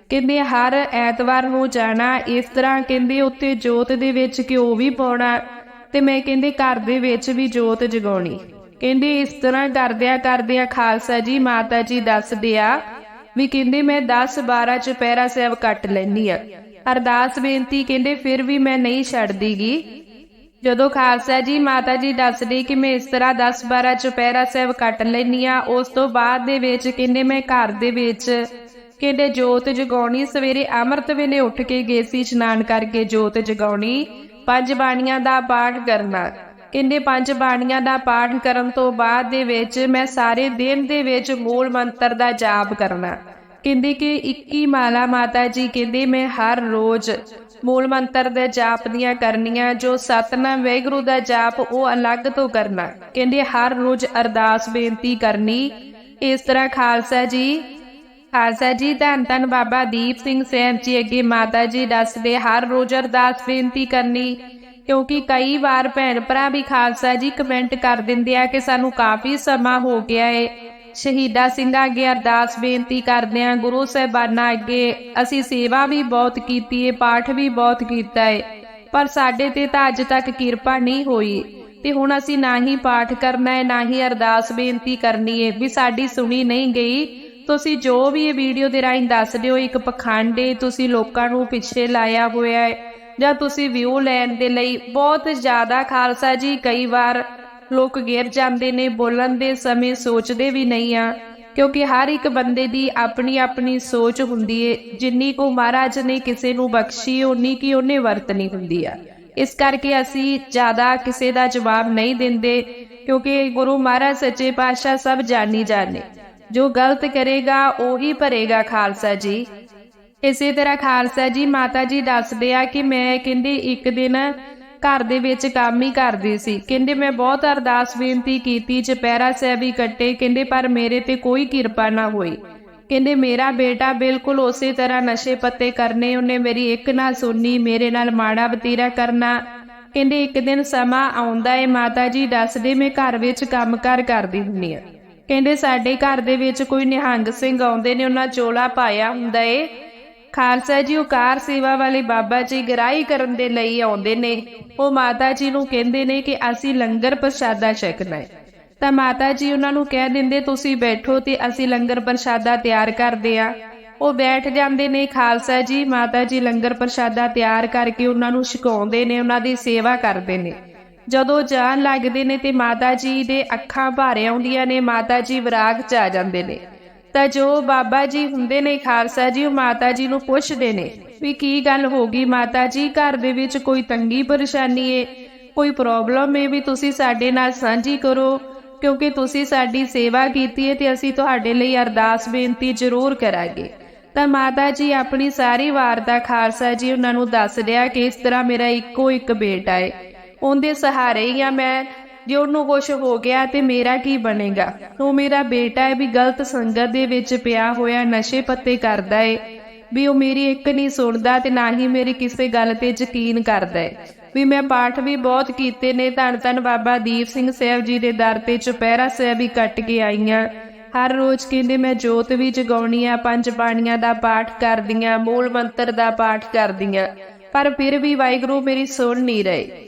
ਕਹਿੰਦੇ ਹਰ ਐਤਵਾਰ ਨੂੰ ਜਾਣਾ, ਇਸ ਤਰ੍ਹਾਂ ਕਹਿੰਦੇ ਉੱਤੇ ਜੋਤ ਦੇ ਵਿੱਚ ਘਿਓ ਵੀ ਪਾਉਣਾ ਤੇ ਮੈਂ ਕਹਿੰਦੇ ਘਰ ਦੇ ਵਿੱਚ ਵੀ ਜੋਤ ਜਗਾਉਣੀ। ਕਹਿੰਦੇ ਇਸ ਤਰ੍ਹਾਂ ਕਰਦਿਆਂ ਕਰਦਿਆਂ ਖਾਲਸਾ ਜੀ, ਮਾਤਾ ਜੀ ਦੱਸਦੇ ਆ ਵੀ ਕਹਿੰਦੇ ਮੈਂ 10 12 ਚੁਪਹਿਰਾ ਸਾਹਿਬ ਕੱਟ ਲੈਣੀ ਆ। ਅਰਦਾਸ ਬੇਨਤੀ ਕਹਿੰਦੇ, ਫਿਰ ਵੀ ਮੈਂ ਨਹੀਂ ਛੱਡਦੀਗੀ। ਜਦੋਂ ਖਾਲਸਾ ਜੀ ਮਾਤਾ ਜੀ ਦੱਸਦੇ ਕਿ ਮੈਂ ਇਸ ਤਰ੍ਹਾਂ 10 12 ਚੁਪਹਿਰਾ ਸਾਹਿਬ ਕੱਟ ਲੈਣੀ ਆ ਉਸ ਤੋਂ ਬਾਅਦ ਦੇ ਵਿੱਚ ਕਹਿੰਦੇ, ਮੈਂ ਘਰ ਦੇ ਵਿੱਚ ਕਹਿੰਦੇ, ਜੋਤ ਜਗਾਉਣੀ, ਸਵੇਰੇ ਅੰਮ੍ਰਿਤ ਵੇਲੇ ਉੱਠ ਕੇ ਗਏ ਸੀ ਇਸ਼ਨਾਨ ਕਰਕੇ ਜੋਤ ਜਗਾਉਣੀ, ਪੰਜ ਬਾਣੀਆਂ ਦਾ ਪਾਠ ਕਰਨਾ। ਕਹਿੰਦੇ, ਪੰਜ ਬਾਣੀਆਂ ਦਾ ਪਾਠ ਕਰਨ ਤੋਂ ਬਾਅਦ ਦੇ ਵਿੱਚ ਮੈਂ ਸਾਰੇ ਦਿਨ ਦੇ ਵਿੱਚ ਮੂਲ ਮੰਤਰ ਦਾ ਜਾਪ ਕਰਨਾ। ਕਹਿੰਦੇ ਕਿ 21 ਮਾਲਾ ਮਾਤਾ ਜੀ ਕਹਿੰਦੇ, ਮੈਂ ਹਰ ਰੋਜ਼ ਮੂਲ ਮੰਤਰ ਦੇ ਜਾਪ ਦੀਆਂ ਕਰਨੀਆਂ, ਜੋ ਸਤਨਾਮ ਵੈਗੁਰੂ ਦਾ ਜਾਪ, ਉਹ ਅਲੱਗ ਤੋਂ ਕਰਨਾ। ਕਹਿੰਦੇ, ਹਰ ਰੋਜ਼ ਅਰਦਾਸ ਬੇਨਤੀ ਕਰਨੀ। ਇਸ ਤਰ੍ਹਾਂ ਖਾਲਸਾ ਜੀ ਖਾਲਸਾ ਜੀ, ਧੰਨ ਧੰਨ ਬਾਬਾ ਦੀਪ ਸਿੰਘ ਸੈਨ ਜੀ ਅੱਗੇ ਮਾਤਾ ਜੀ ਦੱਸਦੇ, ਹਰ ਰੋਜ਼ ਅਰਦਾਸ ਬੇਨਤੀ ਕਰਨੀ। ਕਿਉਂਕਿ ਕਈ ਵਾਰ ਭੈਣ ਭਰਾ ਵੀ ਖਾਲਸਾ ਜੀ ਕਮੈਂਟ ਕਰ ਦਿੰਦੇ ਆ ਕਿ ਸਾਨੂੰ ਕਾਫੀ ਸਮਾਂ ਹੋ ਗਿਆ ਏ। ਸ਼ਹੀਦਾ ਸਿੰਘਾਂ ਅੱਗੇ ਅਰਦਾਸ ਬੇਨਤੀ ਕਰਦੇ ਹਾਂ, ਗੁਰੂ ਸਾਹਿਬਾਨਾਂ ਅੱਗੇ। ਅਸੀਂ ਸੇਵਾ ਵੀ ਬਹੁਤ ਕੀਤੀ ਏ, ਪਾਠ ਵੀ ਬਹੁਤ ਕੀਤਾ ਏ, ਪਰ ਸਾਡੇ ਤੇ ਤਾਂ ਅੱਜ ਤੱਕ ਕਿਰਪਾ ਨਹੀਂ ਹੋਈ। ਤੇ ਹੁਣ ਅਸੀਂ ਨਾ ਹੀ ਪਾਠ ਕਰਨਾ ਹੈ ਨਾ ਹੀ ਅਰਦਾਸ ਬੇਨਤੀ ਕਰਨੀ ਹੈ ਵੀ ਸਾਡੀ ਸੁਣੀ ਨਹੀਂ ਗਈ, ਤੁਸੀਂ ਜੋ ਵੀ ਇਹ ਵੀਡੀਓ ਦੇ ਰਾਹੀਂ ਦੱਸ ਦਿਓ, ਇੱਕ ਪਖੰਡ ਤੁਸੀਂ ਲੋਕਾਂ ਨੂੰ ਪਿੱਛੇ ਲਾਇਆ ਹੋਇਆ ਹੈ ਜਾਂ ਤੁਸੀਂ ਵਿਊ ਲੈਣ ਦੇ ਲਈ ਬਹੁਤ ਜ਼ਿਆਦਾ ਖਾਲਸਾ ਜੀ, ਕਈ ਵਾਰ ਲੋਕ ਗਿਰ ਜਾਂਦੇ ਨੇ, ਬੋਲਣ ਦੇ ਸਮੇਂ ਸੋਚਦੇ ਵੀ ਨਹੀਂ ਆ। ਕਿਉਂਕਿ ਹਰ ਇੱਕ ਬੰਦੇ ਦੀ ਆਪਣੀ ਆਪਣੀ ਸੋਚ ਹੁੰਦੀ ਏ। ਜਿੰਨੀ ਕੋ ਮਹਾਰਾਜ ਨੇ ਕਿਸੇ ਨੂੰ ਬਖਸ਼ੀ ਉਨੀ ਕੀ ਉਹਨੇ ਵਰਤਣੀ ਹੁੰਦੀ ਆ। ਇਸ ਕਰਕੇ ਅਸੀਂ ਜ਼ਿਆਦਾ ਕਿਸੇ ਦਾ ਜਵਾਬ ਨਹੀਂ ਦਿੰਦੇ, ਕਿਉਂਕਿ ਗੁਰੂ ਮਹਾਰਾਜ ਸੱਚੇ ਪਾਤਸ਼ਾਹ ਸਭ ਜਾਣੀ ਜਾਣੇ। ਜੋ ਗਲਤ ਕਰੇਗਾ, ਉਹੀ ਭਰੇਗਾ ਖਾਲਸਾ ਜੀ। ਇਸੇ ਤਰ੍ਹਾਂ ਖਾਲਸਾ ਜੀ ਮਾਤਾ ਜੀ ਦੱਸਦੇ ਆ ਕਿ ਮੈਂ ਕਹਿੰਦੇ ਇੱਕ ਦਿਨ ਘਰ ਦੇ ਵਿੱਚ ਕੰਮ ਹੀ ਕਰਦੀ ਸੀ। ਕਹਿੰਦੇ, ਮੈਂ ਬਹੁਤ ਅਰਦਾਸ ਬੇਨਤੀ ਕੀਤੀ ਚਪੈਰਾ ਸਾਹਿਬ ਵੀ ਕੱਟੇ। ਕਹਿੰਦੇ, ਪਰ ਮੇਰੇ ਤੇ ਕੋਈ ਕਿਰਪਾ ਨਾ ਹੋਈ। ਕਹਿੰਦੇ, ਮੇਰਾ ਬੇਟਾ ਬਿਲਕੁਲ ਉਸੇ ਤਰ੍ਹਾਂ ਨਸ਼ੇ ਪੱਤੇ ਕਰਨੇ, ਉਹਨੇ ਮੇਰੀ ਇੱਕ ਨਾ ਸੁਣਨੀ, ਮੇਰੇ ਨਾਲ ਮਾੜਾ ਬਤੀਰਾ ਕਰਨਾ। ਕਹਿੰਦੇ, ਇੱਕ ਦਿਨ ਸਮਾਂ ਆਉਂਦਾ ਏ, ਮਾਤਾ ਜੀ ਦੱਸਦੇ, ਮੈਂ ਘਰ ਵਿੱਚ ਕੰਮਕਾਰ ਕਰਦੀ ਹੁੰਨੀ ਆ। ਕਹਿੰਦੇ, ਸਾਡੇ ਘਰ ਦੇ ਵਿੱਚ ਕੋਈ ਨਿਹੰਗ ਸਿੰਘ ਆਉਂਦੇ ਨੇ, ਉਹਨਾਂ ਚੋਲਾ ਪਾਇਆ ਹੁੰਦਾ ਏ। ਖਾਲਸਾ ਜੀ ਉਹ ਕਾਰ ਸੇਵਾ ਵਾਲੇ ਬਾਬਾ ਜੀ ਗਰਾਈ ਕਰਨ ਦੇ ਲਈ ਆਉਂਦੇ ਨੇ। ਉਹ ਮਾਤਾ ਜੀ ਨੂੰ ਕਹਿੰਦੇ ਨੇ ਕਿ ਅਸੀਂ ਲੰਗਰ ਪ੍ਰਸ਼ਾਦਾ ਛਕਣਾ ਹੈ। ਤਾਂ ਮਾਤਾ ਜੀ ਉਹਨਾਂ ਨੂੰ ਕਹਿ ਦਿੰਦੇ, ਤੁਸੀਂ ਬੈਠੋ ਤੇ ਅਸੀਂ ਲੰਗਰ ਪ੍ਰਸ਼ਾਦਾ ਤਿਆਰ ਕਰਦੇ ਆ ਉਹ ਬੈਠ ਜਾਂਦੇ ਨੇ। ਖਾਲਸਾ ਜੀ, ਮਾਤਾ ਜੀ ਲੰਗਰ ਪ੍ਰਸ਼ਾਦਾ ਤਿਆਰ ਕਰਕੇ ਉਹਨਾਂ ਨੂੰ ਛਕਾਉਂਦੇ ਨੇ, ਉਹਨਾਂ ਦੀ ਸੇਵਾ ਕਰਦੇ ਨੇ। ਜਦੋਂ ਜਾਣ ਲੱਗਦੇ ਨੇ ਤੇ ਮਾਤਾ ਜੀ ਦੇ ਅੱਖਾਂ ਭਾਰੇ ਆਉਂਦੀਆਂ ਨੇ, ਮਾਤਾ ਜੀ ਵਿਰਾਗ ਚ ਆ ਜਾਂਦੇ ਨੇ। ਤਾਂ ਜੋ ਬਾਬਾ ਜੀ ਹੁੰਦੇ ਨੇ, ਖਾਲਸਾ ਜੀ ਉਹ ਮਾਤਾ ਜੀ ਨੂੰ ਪੁੱਛਦੇ ਨੇ ਵੀ ਕੀ ਗੱਲ ਹੋ ਗਈ ਮਾਤਾ ਜੀ? ਘਰ ਦੇ ਵਿੱਚ ਕੋਈ ਤੰਗੀ ਪਰੇਸ਼ਾਨੀ ਏ? ਕੋਈ ਪ੍ਰੋਬਲਮ ਏ ਵੀ ਤੁਸੀਂ ਸਾਡੇ ਨਾਲ ਸਾਂਝੀ ਕਰੋ? ਕਿਉਂਕਿ ਤੁਸੀਂ ਸਾਡੀ ਸੇਵਾ ਕੀਤੀ ਹੈ ਤੇ ਅਸੀਂ ਤੁਹਾਡੇ ਲਈ ਅਰਦਾਸ ਬੇਨਤੀ ਜ਼ਰੂਰ ਕਰਾਂਗੇ। ਤਾਂ ਮਾਤਾ ਜੀ ਆਪਣੀ ਸਾਰੀ ਵਾਰਤਾ ਖਾਲਸਾ ਜੀ ਉਹਨਾਂ ਨੂੰ ਦੱਸ ਰਿਹਾ ਕਿ ਇਸ ਤਰ੍ਹਾਂ ਮੇਰਾ ਇੱਕੋ ਇੱਕ ਬੇਟਾ ਏ। ਉਹਦੇ ਸਹਾਰੇ ਹੀ ਆ ਮੈਂ ਜੇ ਉਹਨੂੰ ਕੁਝ ਹੋ ਗਿਆ ਤੇ ਮੇਰਾ ਕੀ ਬਣੇਗਾ? ਉਹ ਮੇਰਾ ਬੇਟਾ ਹੈ ਵੀ ਗਲਤ ਸੰਗਤ ਦੇ ਵਿੱਚ ਪਿਆ ਹੋਇਆ ਨਸ਼ੇ ਪੱਤੇ ਕਰਦਾ ਏ। ਵੀ ਉਹ ਮੇਰੀ ਇੱਕ ਨਹੀਂ ਸੁਣਦਾ ਤੇ ਨਾ ਹੀ ਮੇਰੀ ਕਿਸੇ ਗੱਲ ਤੇ ਯਕੀਨ ਕਰਦਾ ਏ। ਵੀ ਮੈਂ ਪਾਠ ਵੀ ਬਹੁਤ ਕੀਤੇ ਨੇ, ਧੰਨ ਧੰਨ ਬਾਬਾ ਦੀਪ ਸਿੰਘ ਸਾਹਿਬ ਜੀ ਦੇ ਦਰ ਤੇ ਚੁਪਹਿਰਾ ਸਾਹਿਬ ਵੀ ਕੱਟ ਕੇ ਆਈਆਂ। ਹਰ ਰੋਜ਼ ਕਹਿੰਦੇ, ਮੈਂ ਜੋਤ ਵੀ ਜਗਾਉਣੀ ਆ, ਪੰਜ ਬਾਣੀਆਂ ਦਾ ਪਾਠ ਕਰਦੀਆਂ, ਮੂਲ ਮੰਤਰ ਦਾ ਪਾਠ ਕਰਦੀਆਂ। ਪਰ ਫਿਰ ਵੀ ਵਾਹਿਗੁਰੂ ਮੇਰੀ ਸੁਣ ਨਹੀਂ ਰਹੇ।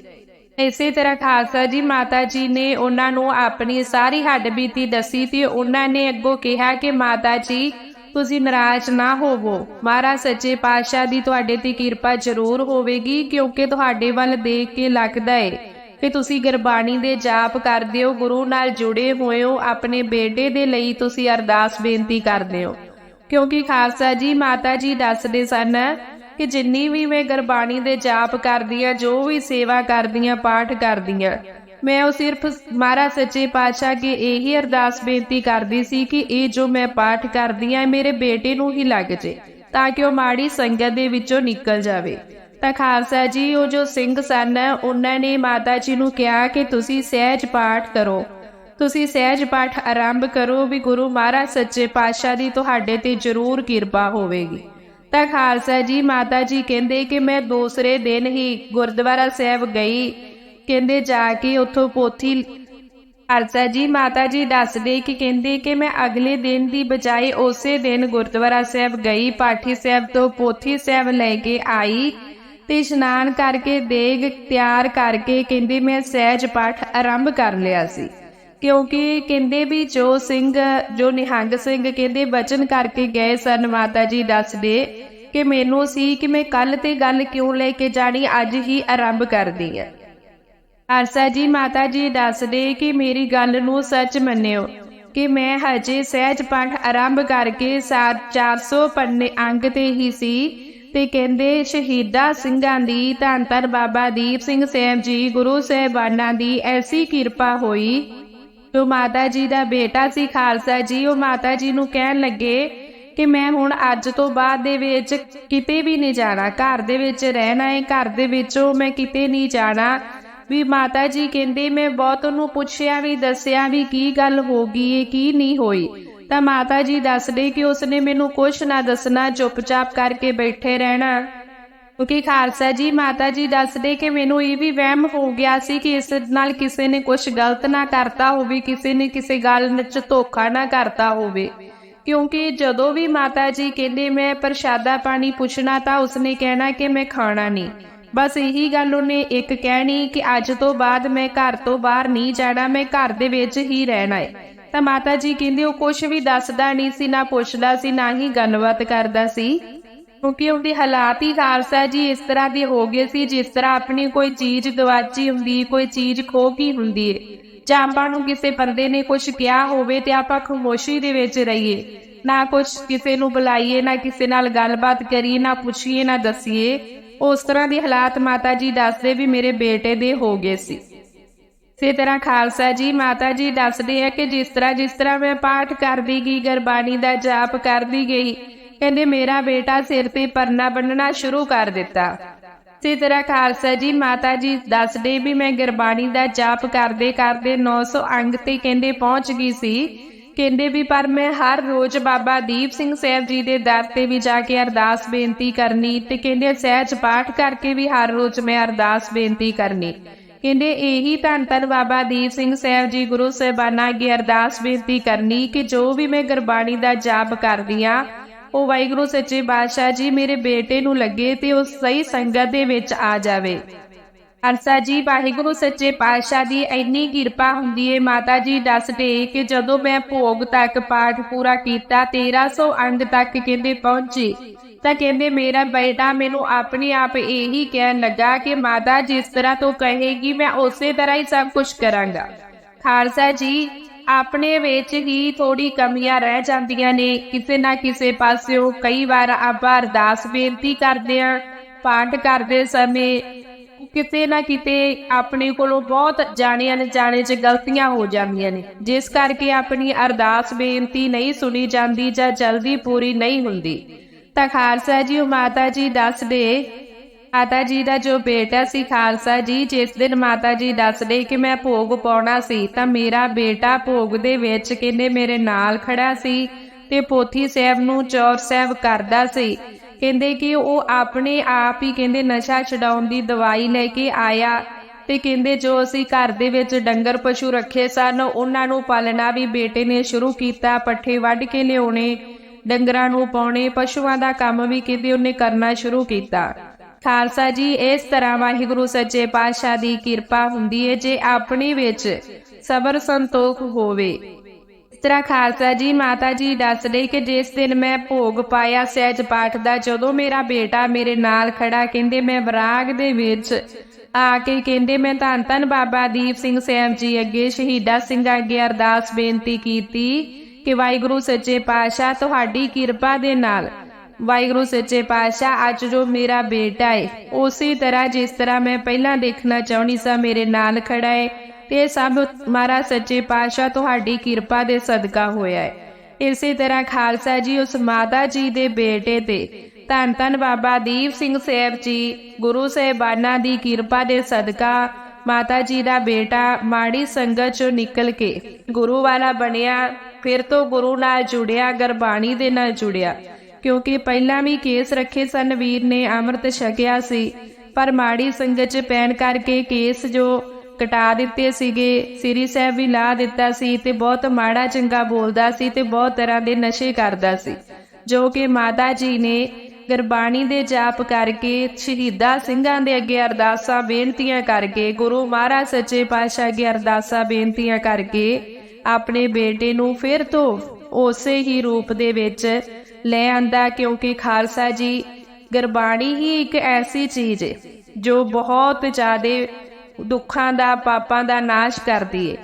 ਇਸੇ ਤਰ੍ਹਾਂ ਖਾਲਸਾ ਜੀ, ਮਾਤਾ ਜੀ ਨੇ ਉਹਨਾਂ ਨੂੰ ਆਪਣੀ ਸਾਰੀ ਹੱਡਬੀਤੀ ਦੱਸੀ ਤੇ ਉਹਨਾਂ ਨੇ ਅੱਗੋਂ ਕਿਹਾ ਕਿ ਮਾਤਾ ਜੀ, ਤੁਸੀਂ ਨਾਰਾਜ਼ ਨਾ ਹੋਵੋ। ਮਹਾਰਾਜ ਸੱਚੇ ਪਾਤਸ਼ਾਹ ਦੀ ਤੁਹਾਡੇ ਤੇ ਕਿਰਪਾ ਜ਼ਰੂਰ ਹੋਵੇਗੀ, ਕਿਉਂਕਿ ਤੁਹਾਡੇ ਵੱਲ ਦੇਖ ਕੇ ਲੱਗਦਾ ਏ ਕਿ ਤੁਸੀਂ ਗੁਰਬਾਣੀ ਦੇ ਜਾਪ ਕਰਦੇ ਹੋ, ਗੁਰੂ ਨਾਲ ਜੁੜੇ ਹੋਏ ਹੋ, ਆਪਣੇ ਬੇਟੇ ਦੇ ਲਈ ਤੁਸੀਂ ਅਰਦਾਸ ਬੇਨਤੀ ਕਰਦੇ ਹੋ। ਕਿਉਂਕਿ ਖਾਲਸਾ ਜੀ, ਮਾਤਾ ਜੀ ਦੱਸਦੇ ਸਨ ਕਿ ਜਿੰਨੀ ਵੀ ਮੈਂ ਗੁਰਬਾਣੀ ਦੇ ਜਾਪ ਕਰਦੀ ਕਰਦੀਆਂ ਜੋ ਵੀ ਸੇਵਾ ਕਰਦੀ ਕਰਦੀਆਂ ਪਾਠ ਕਰਦੀਆਂ ਮੈਂ ਉਹ ਸਿਰਫ ਮਹਾਰਾਜ ਸੱਚੇ ਪਾਤਸ਼ਾਹ ਕੇ ਇਹੀ ਅਰਦਾਸ ਬੇਨਤੀ ਕਰਦੀ ਸੀ ਕਿ ਇਹ ਜੋ ਮੈਂ ਪਾਠ ਕਰਦੀ ਆ ਮੇਰੇ ਬੇਟੇ ਨੂੰ ਹੀ ਲੱਗ ਜੇ, ਤਾਂ ਕਿ ਉਹ ਮਾੜੀ ਸੰਗਤ ਦੇ ਵਿੱਚੋਂ ਨਿਕਲ ਜਾਵੇ। ਤਾਂ ਖਾਲਸਾ ਜੀ, ਉਹ ਜੋ ਸਿੰਘ ਸਨ, ਉਹਨਾਂ ਨੇ ਮਾਤਾ ਜੀ ਨੂੰ ਕਿਹਾ ਕਿ ਤੁਸੀਂ ਸਹਿਜ ਪਾਠ ਕਰੋ। ਤੁਸੀਂ ਸਹਿਜ ਪਾਠ ਆਰੰਭ ਕਰੋ ਵੀ ਗੁਰੂ ਮਹਾਰਾਜ ਸੱਚੇ ਪਾਤਸ਼ਾਹ ਦੀ ਤੁਹਾਡੇ ਤੇ ਜ਼ਰੂਰ ਕਿਰਪਾ ਹੋਵੇਗੀ। ਤਾਂ ਖਾਲਸਾ ਜੀ ਮਾਤਾ ਜੀ ਕਹਿੰਦੇ ਕਿ ਮੈਂ ਦੂਸਰੇ ਦਿਨ ਹੀ ਗੁਰਦੁਆਰਾ ਸਾਹਿਬ ਗਈ। ਕਹਿੰਦੇ ਜਾ ਕੇ ਉੱਥੋਂ ਪੋਥੀ ਖਾਲਸਾ ਜੀ ਮਾਤਾ ਜੀ ਦੱਸਦੇ ਕਿ ਕਹਿੰਦੇ ਕਿ ਮੈਂ ਅਗਲੇ ਦਿਨ ਦੀ ਬਜਾਏ ਉਸੇ ਦਿਨ ਗੁਰਦੁਆਰਾ ਸਾਹਿਬ ਗਈ, ਪਾਠੀ ਸਾਹਿਬ ਤੋਂ ਪੋਥੀ ਸਾਹਿਬ ਲੈ ਕੇ ਆਈ ਤੇ ਇਸ਼ਨਾਨ ਕਰਕੇ ਦੇਗ ਤਿਆਰ ਕਰਕੇ ਕਹਿੰਦੇ ਮੈਂ ਸਹਿਜ ਪਾਠ ਆਰੰਭ ਕਰ ਲਿਆ ਸੀ। ਕਿਉਂਕਿ ਕਹਿੰਦੇ ਵੀ ਜੋ ਸਿੰਘ, ਜੋ ਨਿਹੰਗ ਸਿੰਘ ਕਹਿੰਦੇ ਬਚਨ ਕਰਕੇ ਗਏ ਸਨ, ਮਾਤਾ ਜੀ ਦੱਸਦੇ ਕਿ ਮੈਨੂੰ ਸੀ ਕਿ ਮੈਂ ਕੱਲ ਤੇ ਗੱਲ ਕਿਉਂ ਲੈ ਕੇ ਜਾਣੀ, ਅੱਜ ਹੀ ਆਰੰਭ ਕਰਦੀ ਆ। ਆਰਸਾ ਜੀ, ਮਾਤਾ ਜੀ ਦੱਸਦੇ ਕਿ ਮੇਰੀ ਗੱਲ ਨੂੰ ਸੱਚ ਮੰਨਿਓ ਕਿ ਮੈਂ ਹਜੇ ਸਹਿਜ ਪਾਠ ਆਰੰਭ ਕਰਕੇ 400 ਪੰਨੇ ਅੰਗ ਤੇ ਹੀ ਸੀ ਤੇ ਕਹਿੰਦੇ ਸ਼ਹੀਦਾ ਸਿੰਘਾਂ ਦੀ, ਧੰਨ ਧੰਨ ਬਾਬਾ ਦੀਪ ਸਿੰਘ ਸਾਹਿਬ ਜੀ, ਗੁਰੂ ਸਾਹਿਬਾਨਾਂ ਦੀ ਐਸੀ ਕਿਰਪਾ ਹੋਈ ਜੋ ਮਾਤਾ ਜੀ ਦਾ ਬੇਟਾ ਸੀ ਖਾਲਸਾ ਜੀ, ਉਹ ਮਾਤਾ ਜੀ ਨੂੰ ਕਹਿਣ ਲੱਗੇ ਕਿ ਮੈਂ ਹੁਣ ਅੱਜ ਤੋਂ ਬਾਅਦ ਦੇ ਵਿੱਚ ਕਿਤੇ ਵੀ ਨਹੀਂ ਜਾਣਾ। ਘਰ ਦੇ ਵਿੱਚ ਰਹਿਣਾ ਹੈ ਘਰ ਦੇ ਵਿੱਚੋਂ ਮੈਂ ਕਿਤੇ ਨਹੀਂ ਜਾਣਾ। ਵੀ ਮਾਤਾ ਜੀ ਕਹਿੰਦੇ, ਮੈਂ ਬਹੁਤ ਉਹਨੂੰ ਪੁੱਛਿਆ ਵੀ, ਦੱਸਿਆ ਵੀ ਕੀ ਗੱਲ ਹੋ ਗਈ ਏ, ਕੀ ਨਹੀਂ ਹੋਈ। ਤਾਂ ਮਾਤਾ ਜੀ ਦੱਸਦੇ ਕਿ ਉਸਨੇ ਮੈਨੂੰ ਕੁਛ ਨਾ ਦੱਸਣਾ, ਚੁੱਪਚਾਪ ਕਰਕੇ ਬੈਠੇ ਰਹਿਣਾ। ਕਿਉਂਕਿ ਖਾਲਸਾ ਜੀ, ਮਾਤਾ ਜੀ ਦੱਸਦੇ ਕਿ ਮੈਨੂੰ ਇਹ ਵੀ ਵਹਿਮ ਹੋ ਗਿਆ ਸੀ ਕਿ ਇਸ ਨਾਲ ਕਿਸੇ ਨੇ ਕੁਝ ਗਲਤ ਨਾ ਕਰਤਾ ਹੋਵੇ, ਕਿਸੇ ਨੇ ਕਿਸੇ ਗੱਲ ਵਿੱਚ ਧੋਖਾ ਨਾ ਕਰਤਾ ਹੋਵੇ। ਕਿਉਂਕਿ ਜਦੋਂ ਵੀ ਮਾਤਾ ਜੀ ਕਹਿੰਦੇ, ਮੈਂ ਪ੍ਰਸ਼ਾਦਾ ਪਾਣੀ ਪੁੱਛਣਾ ਤਾਂ ਉਸਨੇ ਕਹਿਣਾ ਕਿ ਮੈਂ ਖਾਣਾ ਨਹੀਂ। ਬਸ ਇਹੀ ਗੱਲ ਉਹਨੇ ਇੱਕ ਕਹਿਣੀ ਕਿ ਅੱਜ ਤੋਂ ਬਾਅਦ ਮੈਂ ਘਰ ਤੋਂ ਬਾਹਰ ਨਹੀਂ ਜਾਣਾ, ਮੈਂ ਘਰ ਦੇ ਵਿੱਚ ਹੀ ਰਹਿਣਾ ਹੈ ਤਾਂ ਮਾਤਾ ਜੀ ਕਹਿੰਦੇ, ਉਹ ਕੁਝ ਵੀ ਦੱਸਦਾ ਨਹੀਂ ਸੀ, ਨਾ ਪੁੱਛਦਾ ਸੀ, ਨਾ ਹੀ ਗੱਲਬਾਤ ਕਰਦਾ ਸੀ। ਕਿਉਂਕਿ ਉਹਦੇ ਹਾਲਾਤ ਹੀ ਖਾਲਸਾ ਜੀ ਇਸ ਤਰ੍ਹਾਂ ਦੇ ਹੋ ਗਏ ਸੀ, ਜਿਸ ਤਰ੍ਹਾਂ ਆਪਣੀ ਕੋਈ ਚੀਜ਼ ਗਵਾਚੀ ਹੁੰਦੀ, ਕੋਈ ਚੀਜ਼ ਖੋ ਗਈ ਹੁੰਦੀ ਏ। ਜਾਂ ਆਪਾਂ ਨੂੰ ਕਿਸੇ ਬੰਦੇ ਨੇ ਕੁਝ ਕਿਹਾ ਹੋਵੇ ਤੇ ਆਪਾਂ ਖਮੋਸ਼ੀ ਦੇ ਵਿੱਚ ਰਹੀਏ। ਨਾ ਕੁਝ ਕਿਸੇ ਨੂੰ ਬੁਲਾਈਏ, ਨਾ ਕਿਸੇ ਨਾਲ ਗੱਲਬਾਤ ਕਰੀਏ, ਨਾ ਪੁੱਛੀਏ, ਨਾ ਦਸੀਏ। ਉਸ ਤਰ੍ਹਾਂ ਦੇ ਹਾਲਾਤ ਮਾਤਾ ਜੀ ਦੱਸਦੇ ਵੀ ਮੇਰੇ ਬੇਟੇ ਦੇ ਹੋ ਗਏ ਸੀ। ਇਸੇ ਤਰ੍ਹਾਂ ਖਾਲਸਾ ਜੀ, ਮਾਤਾ ਜੀ ਦੱਸਦੇ ਆ ਕਿ ਜਿਸ ਤਰ੍ਹਾਂ ਜਿਸ ਤਰ੍ਹਾਂ ਮੈਂ ਪਾਠ ਕਰਦੀ ਗਈ, ਗੁਰਬਾਣੀ ਦਾ ਜਾਪ ਕਰਦੀ ਗਈ ਕਹਿੰਦੇ, ਮੇਰਾ ਬੇਟਾ ਸਿਰ ਤੇ ਪਰਨਾ ਬੰਨਣਾ ਸ਼ੁਰੂ ਕਰ ਦਿੱਤਾ। ਇਸੇ ਤਰ੍ਹਾਂ ਖਾਲਸਾ ਜੀ, ਮਾਤਾ ਜੀ ਦੱਸਦੇ ਵੀ ਮੈਂ ਗੁਰਬਾਣੀ ਦਾ ਜਾਪ ਕਰਦੇ ਕਰਦੇ 900 ਅੰਗ ਤੇ ਕਹਿੰਦੇ ਪਹੁੰਚ ਗਈ ਸੀ। ਕਹਿੰਦੇ ਵੀ, ਪਰ ਮੈਂ ਹਰ ਰੋਜ਼ ਬਾਬਾ ਦੀਪ ਸਿੰਘ ਸਾਹਿਬ ਜੀ ਦੇ ਦਰ ਤੇ ਵੀ ਜਾ ਕੇ ਅਰਦਾਸ ਬੇਨਤੀ ਕਰਨੀ ਤੇ ਕਹਿੰਦੇ ਸਹਿਜ ਪਾਠ ਕਰਕੇ ਵੀ ਹਰ ਰੋਜ਼ ਮੈਂ ਅਰਦਾਸ ਬੇਨਤੀ ਕਰਨੀ। ਕਹਿੰਦੇ, ਇਹੀ ਧੰਨ ਧੰਨ ਬਾਬਾ ਦੀਪ ਸਿੰਘ ਸਾਹਿਬ ਜੀ, ਗੁਰੂ ਸਾਹਿਬਾਨਾਂ ਅੱਗੇ ਅਰਦਾਸ ਬੇਨਤੀ ਕਰਨੀ ਕਿ ਜੋ ਵੀ ਮੈਂ ਗੁਰਬਾਣੀ ਦਾ ਜਾਪ ਕਰਦੀ ਆ ਉਹ ਵਾਹਿਗੁਰੂ ਸੱਚੇ ਬਾਦਸ਼ਾਹ ਜੀ ਮੇਰੇ ਬੇਟੇ ਨੂੰ ਲੱਗੇ ਤੇ ਉਹ ਸਹੀ ਸੰਗਤ ਦੇ ਵਿੱਚ ਆ ਜਾਵੇ। ਅਰਸਾ ਜੀ, ਵਾਹਿਗੁਰੂ ਸੱਚੇ ਪਾਤਸ਼ਾਹ ਦੀ ਇੰਨੀ ਕਿਰਪਾ ਹੁੰਦੀ ਏ, ਮਾਤਾ ਜੀ ਦੱਸਦੇ ਕਿ ਜਦੋਂ ਮੈਂ ਭੋਗ ਤੱਕ ਪਾਠ ਪੂਰਾ ਕੀਤਾ 1300 ਅੰਗ ਤੱਕ ਕਹਿੰਦੇ ਪਹੁੰਚੀ। ਤਾਂ ਕਹਿੰਦੇ ਮੇਰਾ ਬੇਟਾ ਮੈਨੂੰ ਆਪਣੇ ਆਪ ਇਹੀ ਕਹਿਣ ਲੱਗਾ ਕਿ ਮਾਤਾ ਜਿਸ ਤਰ੍ਹਾਂ ਤੂੰ ਕਹੇਗੀ, ਮੈਂ ਉਸੇ ਤਰ੍ਹਾਂ ਹੀ ਸਭ ਕੁਝ ਕਰਾਂਗਾ। ਖਾਲਸਾ ਜੀ ਆਪਣੇ ਵਿੱਚ ਹੀ ਥੋੜੀ ਕਮੀਆਂ ਰਹਿ ਜਾਂਦੀਆਂ ਨੇ। ਕਿਸੇ ਨਾ ਕਿਸੇ ਪਾਸਿਓਂ ਕਈ ਵਾਰ ਆਪਾਂ ਅਰਦਾਸ ਬੇਨਤੀ ਕਰਦੇ ਆਂ ਪਾਠ ਕਰਦੇ ਸਮੇਂ ਕਿਤੇ ਨਾ ਕਿਤੇ ਆਪਣੇ ਕੋਲੋਂ ਬਹੁਤ ਜਾਣੇ ਅਣਜਾਣੇ ਚ ਗਲਤੀਆਂ ਹੋ ਜਾਂਦੀਆਂ ਨੇ। ਜਿਸ ਕਰਕੇ ਆਪਣੀ ਅਰਦਾਸ ਬੇਨਤੀ ਨਹੀਂ ਸੁਣੀ ਜਾਂਦੀ ਜਾਂ ਜਲਦੀ ਪੂਰੀ ਨਹੀਂ ਹੁੰਦੀ। ਤਾਂ ਖਾਲਸਾ ਜੀ, ਮਾਤਾ ਜੀ ਦੱਸਦੇ ਮਾਤਾ ਜੀ ਦਾ ਜੋ ਬੇਟਾ ਸੀ ਖਾਲਸਾ ਜੀ, ਜਿਸ ਦਿਨ ਮਾਤਾ ਜੀ ਦੱਸਦੇ ਕਿ ਮੈਂ ਭੋਗ ਪਾਉਣਾ ਸੀ, ਤਾਂ ਮੇਰਾ ਬੇਟਾ ਭੋਗ ਦੇ ਵਿੱਚ ਕਹਿੰਦੇ ਮੇਰੇ ਨਾਲ ਖੜਾ ਸੀ ਤੇ ਪੋਥੀ ਸਾਹਿਬ ਨੂੰ ਚੌਰ ਸਾਹਿਬ ਕਰਦਾ ਸੀ। ਕਹਿੰਦੇ ਕਿ ਉਹ ਆਪਣੇ ਆਪ ਹੀ ਕਹਿੰਦੇ ਨਸ਼ਾ ਛਡਾਉਣ ਦੀ ਦਵਾਈ ਲੈ ਕੇ ਆਇਆ ਤੇ ਕਹਿੰਦੇ ਜੋ ਅਸੀਂ ਘਰ ਦੇ ਵਿੱਚ ਡੰਗਰ ਪਸ਼ੂ ਰੱਖੇ ਸਨ, ਉਹਨਾਂ ਨੂੰ ਪਾਲਣਾ ਵੀ ਬੇਟੇ ਨੇ ਸ਼ੁਰੂ ਕੀਤਾ, ਪੱਠੇ ਵੱਢ ਕੇ ਲਿਆਉਣੇ, ਡੰਗਰਾਂ ਨੂੰ ਪਾਉਣੇ, ਪਸ਼ੂਆਂ ਦਾ ਕੰਮ ਵੀ ਕਹਿੰਦੇ ਉਹਨੇ ਕਰਨਾ ਸ਼ੁਰੂ ਕੀਤਾ। ਖਾਲਸਾ ਜੀ, ਇਸ ਤਰ੍ਹਾਂ ਵਾਹਿਗੁਰੂ ਸੱਚੇ ਪਾਤਸ਼ਾਹ ਦੀ ਕਿਰਪਾ ਹੁੰਦੀ ਹੈ ਜੇ ਆਪਣੇ ਵਿੱਚ ਸਬਰ ਸੰਤੋਖ ਹੋਵੇ। ਇਸ ਤਰ੍ਹਾਂ ਖਾਲਸਾ ਜੀ, ਮਾਤਾ ਜੀ ਦੱਸਦੇ ਕਿ ਜਿਸ ਦਿਨ ਮੈਂ ਭੋਗ ਪਾਇਆ ਸਹਿਜ ਪਾਠ ਦਾ, ਜਦੋਂ ਮੇਰਾ ਬੇਟਾ ਮੇਰੇ ਨਾਲ ਖੜਾ, ਕਹਿੰਦੇ ਮੈਂ ਵਿਰਾਗ ਦੇ ਵਿੱਚ ਆ ਕੇ ਕਹਿੰਦੇ ਮੈਂ ਧੰਨ ਧੰਨ ਬਾਬਾ ਦੀਪ ਸਿੰਘ ਸਾਹਿਬ ਜੀ ਅੱਗੇ ਸ਼ਹੀਦਾ ਸਿੰਘਾਂ ਅੱਗੇ ਅਰਦਾਸ ਬੇਨਤੀ ਕੀਤੀ ਕਿ ਵਾਹਿਗੁਰੂ ਸੱਚੇ ਪਾਤਸ਼ਾਹ ਤੁਹਾਡੀ ਕਿਰਪਾ ਦੇ ਨਾਲ ਵਾਹਿਗੁਰੂ ਸੱਚੇ ਪਾਤਸ਼ਾਹ, ਅੱਜ ਜੋ ਮੇਰਾ ਬੇਟਾ ਹੈ ਉਸੇ ਤਰ੍ਹਾਂ ਜਿਸ ਤਰ੍ਹਾਂ ਮੈਂ ਪਹਿਲਾਂ ਦੇਖਣਾ ਚਾਹੁੰਦੀ ਸਾਂ, ਮੇਰੇ ਨਾਲ ਖੜਾ ਹੈ ਤੇ ਸਭ ਮਾਰਾ ਸੱਚੇ ਪਾਤਸ਼ਾਹ ਤੁਹਾਡੀ ਕਿਰਪਾ ਦੇ ਸਦਕਾ ਹੋਇਆ ਹੈ ਇਸੇ ਤਰ੍ਹਾਂ ਖਾਲਸਾ ਜੀ, ਉਸ ਮਾਤਾ ਜੀ ਦੇ ਬੇਟੇ ਤੇ ਧੰਨ ਧੰਨ ਬਾਬਾ ਦੀਪ ਸਿੰਘ ਸਾਹਿਬ ਜੀ, ਗੁਰੂ ਸਾਹਿਬਾਨਾਂ ਦੀ ਕਿਰਪਾ ਦੇ ਸਦਕਾ ਮਾਤਾ ਜੀ ਦਾ ਬੇਟਾ ਮਾੜੀ ਸੰਗਤ ਚੋਂ ਨਿਕਲ ਕੇ ਗੁਰੂ ਵਾਲਾ ਬਣਿਆ, ਫਿਰ ਤੋਂ ਗੁਰੂ ਨਾਲ ਜੁੜਿਆ, ਗੁਰਬਾਣੀ ਦੇ ਨਾਲ ਜੁੜਿਆ। ਕਿਉਂਕਿ ਪਹਿਲਾਂ ਵੀ ਕੇਸ ਰੱਖੇ ਸਨ, ਵੀਰ ਨੇ ਅੰਮ੍ਰਿਤ ਛਕਿਆ ਸੀ। ਪਰ ਮਾੜੀ ਸੰਗਤ ਚ ਪੈਣ ਕਰਕੇ ਕੇਸ ਜੋ ਕਟਾ ਦਿੱਤੇ ਸੀਗੇ, ਸ੍ਰੀ ਸਾਹਿਬ ਵੀ ਲਾ ਦਿੱਤਾ ਸੀ ਤੇ ਬਹੁਤ ਮਾੜਾ ਚੰਗਾ ਬੋਲਦਾ ਸੀ ਤੇ ਬਹੁਤ ਤਰ੍ਹਾਂ ਦੇ ਨਸ਼ੇ ਕਰਦਾ ਸੀ। ਜੋ ਕਿ ਮਾਤਾ ਜੀ ਨੇ ਗੁਰਬਾਣੀ ਦੇ ਜਾਪ ਕਰਕੇ ਸ਼ਹੀਦਾਂ ਸਿੰਘਾਂ ਦੇ ਅੱਗੇ ਅਰਦਾਸਾਂ, ਬੇਨਤੀਆਂ ਕਰਕੇ, ਗੁਰੂ ਮਹਾਰਾਜ ਸੱਚੇ ਪਾਤਸ਼ਾਹ ਅੱਗੇ ਅਰਦਾਸਾਂ, ਬੇਨਤੀਆਂ ਕਰਕੇ ਆਪਣੇ ਬੇਟੇ ਨੂੰ ਫਿਰ ਤੋਂ ਉਸੇ ਹੀ ਰੂਪ ਦੇ ਵਿੱਚ ਲੈ ਆਂਦਾ ਕਿਉਂਕਿ ਖਾਲਸਾ ਜੀ, ਗੁਰਬਾਣੀ ਹੀ ਇੱਕ ਐਸੀ ਚੀਜ਼ ਹੈ ਜੋ ਬਹੁਤ ਜ਼ਿਆਦਾ ਦੁੱਖਾਂ ਦਾ, ਪਾਪਾਂ ਦਾ ਨਾਸ਼ ਕਰਦੀ ਏ।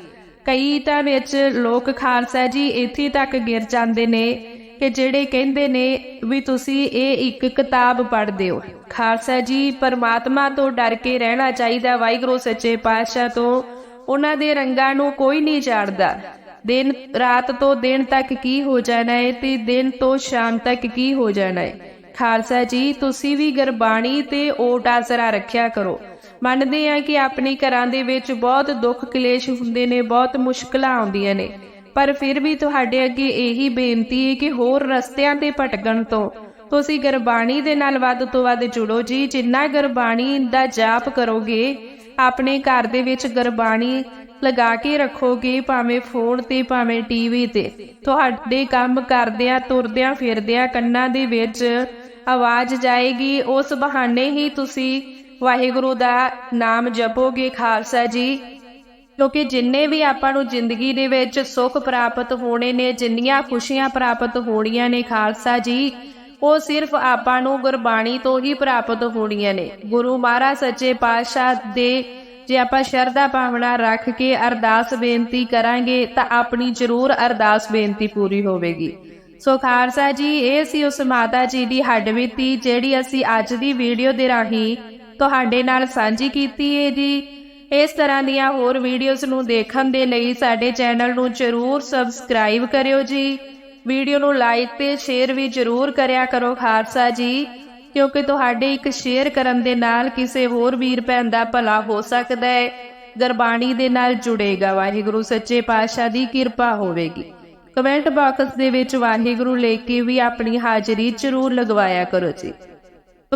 ਕਈ ਤਾਂ ਵਿੱਚ ਲੋਕ ਖਾਲਸਾ ਜੀ ਇੱਥੇ ਤੱਕ ਗਿਰ ਜਾਂਦੇ ਨੇ ਕਿ ਜਿਹੜੇ ਕਹਿੰਦੇ ਨੇ ਵੀ ਤੁਸੀਂ ਇਹ ਇੱਕ ਕਿਤਾਬ ਪੜ੍ਹਦੇ ਹੋ। ਖਾਲਸਾ ਜੀ ਪਰਮਾਤਮਾ ਤੋਂ ਡਰ ਕੇ ਰਹਿਣਾ ਚਾਹੀਦਾ, ਵਾਹਿਗੁਰੂ ਸੱਚੇ ਪਾਤਸ਼ਾਹ ਤੋਂ। ਉਹਨਾਂ ਦੇ ਰੰਗਾਂ ਨੂੰ ਕੋਈ ਨਹੀਂ ਜਾਣਦਾ। ਦਿਨ ਰਾਤ ਤੋਂ ਦਿਨ ਤੱਕ ਕੀ ਹੋ ਜਾਣਾ ਹੈ ਤੇ ਦਿਨ ਤੋਂ ਸ਼ਾਮ ਤੱਕ ਕੀ ਹੋ ਜਾਣਾ ਹੈ ਖਾਲਸਾ ਜੀ, ਤੁਸੀਂ ਵੀ ਗੁਰਬਾਣੀ ਤੇ ਓਟ ਆਸਰਾ ਰੱਖਿਆ ਕਰੋ। ਮੰਨਦੇ ਆ ਕਿ ਆਪਣੇ ਘਰਾਂ ਦੇ ਵਿੱਚ ਬਹੁਤ ਦੁੱਖ ਕਲੇਸ਼ ਹੁੰਦੇ ਨੇ, ਬਹੁਤ ਮੁਸ਼ਕਲਾਂ ਆਉਂਦੀਆਂ ਨੇ। ਪਰ ਫਿਰ ਵੀ ਤੁਹਾਡੇ ਅੱਗੇ ਇਹੀ ਬੇਨਤੀ ਹੈ ਕਿ ਹੋਰ ਰਸਤਿਆਂ ਤੇ ਭਟਕਣ ਤੋਂ। ਤੁਸੀਂ ਗੁਰਬਾਣੀ ਦੇ ਨਾਲ ਵੱਧ ਤੋਂ ਵੱਧ ਜੁੜੋ ਜੀ। ਜਿੰਨਾ ਗੁਰਬਾਣੀ ਦਾ ਜਾਪ ਕਰੋਗੇ, ਆਪਣੇ ਘਰ ਦੇ ਵਿੱਚ ਗੁਰਬਾਣੀ ਲਗਾ ਕੇ ਰੱਖੋਗੇ, ਭਾਵੇਂ ਫੋਨ ਤੇ, ਭਾਵੇਂ ਟੀਵੀ ਤੇ। ਤੁਹਾਡੇ ਕੰਮ ਕਰਦਿਆਂ, ਤੁਰਦਿਆਂ, ਫਿਰਦਿਆਂ ਕੰਨਾਂ ਦੇ ਵਿੱਚ ਆਵਾਜ਼ ਜਾਏਗੀ। ਉਸ ਬਹਾਨੇ ਹੀ ਤੁਸੀਂ ਵਾਹਿਗੁਰੂ ਦਾ ਨਾਮ ਜਪੋਗੇ, ਖਾਲਸਾ ਜੀ। ਕਿਉਂਕਿ ਜਿੰਨੇ ਵੀ ਆਪਾਂ ਨੂੰ ਜ਼ਿੰਦਗੀ ਦੇ ਵਿੱਚ ਸੁੱਖ ਪ੍ਰਾਪਤ ਹੋਣੇ ਨੇ, ਜਿੰਨੀਆਂ ਖੁਸ਼ੀਆਂ ਪ੍ਰਾਪਤ ਹੋਣੀਆਂ ਨੇ, ਖਾਲਸਾ ਜੀ, ਉਹ ਸਿਰਫ ਆਪਾਂ ਨੂੰ ਗੁਰਬਾਣੀ ਤੋਂ ਹੀ ਪ੍ਰਾਪਤ ਹੋਣੀਆਂ ਨੇ। ਗੁਰੂ ਮਹਾਰਾਜ ਸੱਚੇ ਪਾਤਸ਼ਾਹ ਦੇ ਜੇ ਆਪਾਂ ਸ਼ਰਧਾ ਭਾਵਨਾ ਰੱਖ ਕੇ ਅਰਦਾਸ ਬੇਨਤੀ ਕਰਾਂਗੇ, ਤਾਂ ਆਪਣੀ ਜ਼ਰੂਰ ਅਰਦਾਸ ਬੇਨਤੀ ਪੂਰੀ ਹੋਵੇਗੀ। ਸੋ ਖਾਲਸਾ ਜੀ, ਇਹ ਸੀ ਉਸ ਮਾਤਾ ਜੀ ਦੀ ਹੱਡਬੀਤੀ ਜਿਹੜੀ ਅਸੀਂ ਅੱਜ ਦੀ ਵੀਡੀਓ ਦੇ ਰਾਹੀਂ ਤੁਹਾਡੇ ਨਾਲ ਸਾਂਝੀ ਕੀਤੀ ਹੈ ਜੀ। ਇਸ ਤਰ੍ਹਾਂ ਦੀਆਂ ਹੋਰ ਵੀਡੀਓਜ਼ ਨੂੰ ਦੇਖਣ ਦੇ ਲਈ ਸਾਡੇ ਚੈਨਲ ਨੂੰ ਜ਼ਰੂਰ ਸਬਸਕ੍ਰਾਈਬ ਕਰਿਓ ਜੀ। ਵੀਡੀਓ ਨੂੰ ਲਾਈਕ ਤੇ ਸ਼ੇਅਰ ਵੀ ਜ਼ਰੂਰ ਕਰਿਆ ਕਰੋ ਖਾਲਸਾ ਜੀ। ਕਿਉਂਕਿ ਤੁਹਾਡੇ ਇੱਕ ਸ਼ੇਅਰ ਕਰਨ ਦੇ ਨਾਲ ਕਿਸੇ ਹੋਰ ਵੀਰ ਭੈਣ ਦਾ ਭਲਾ ਹੋ ਸਕਦਾ ਹੈ। ਗੁਰਬਾਣੀ ਦੇ ਨਾਲ ਜੁੜੇਗਾ। ਵਾਹਿਗੁਰੂ ਸੱਚੇ ਪਾਤਸ਼ਾਹ ਦੀ ਕਿਰਪਾ ਹੋਵੇਗੀ। ਕਮੈਂਟ ਬਾਕਸ ਦੇ ਵਿੱਚ ਵਾਹਿਗੁਰੂ ਲਿਖ ਕੇ ਵੀ ਆਪਣੀ ਹਾਜ਼ਰੀ ਜ਼ਰੂਰ ਲਗਵਾਇਆ ਕਰੋ ਜੀ।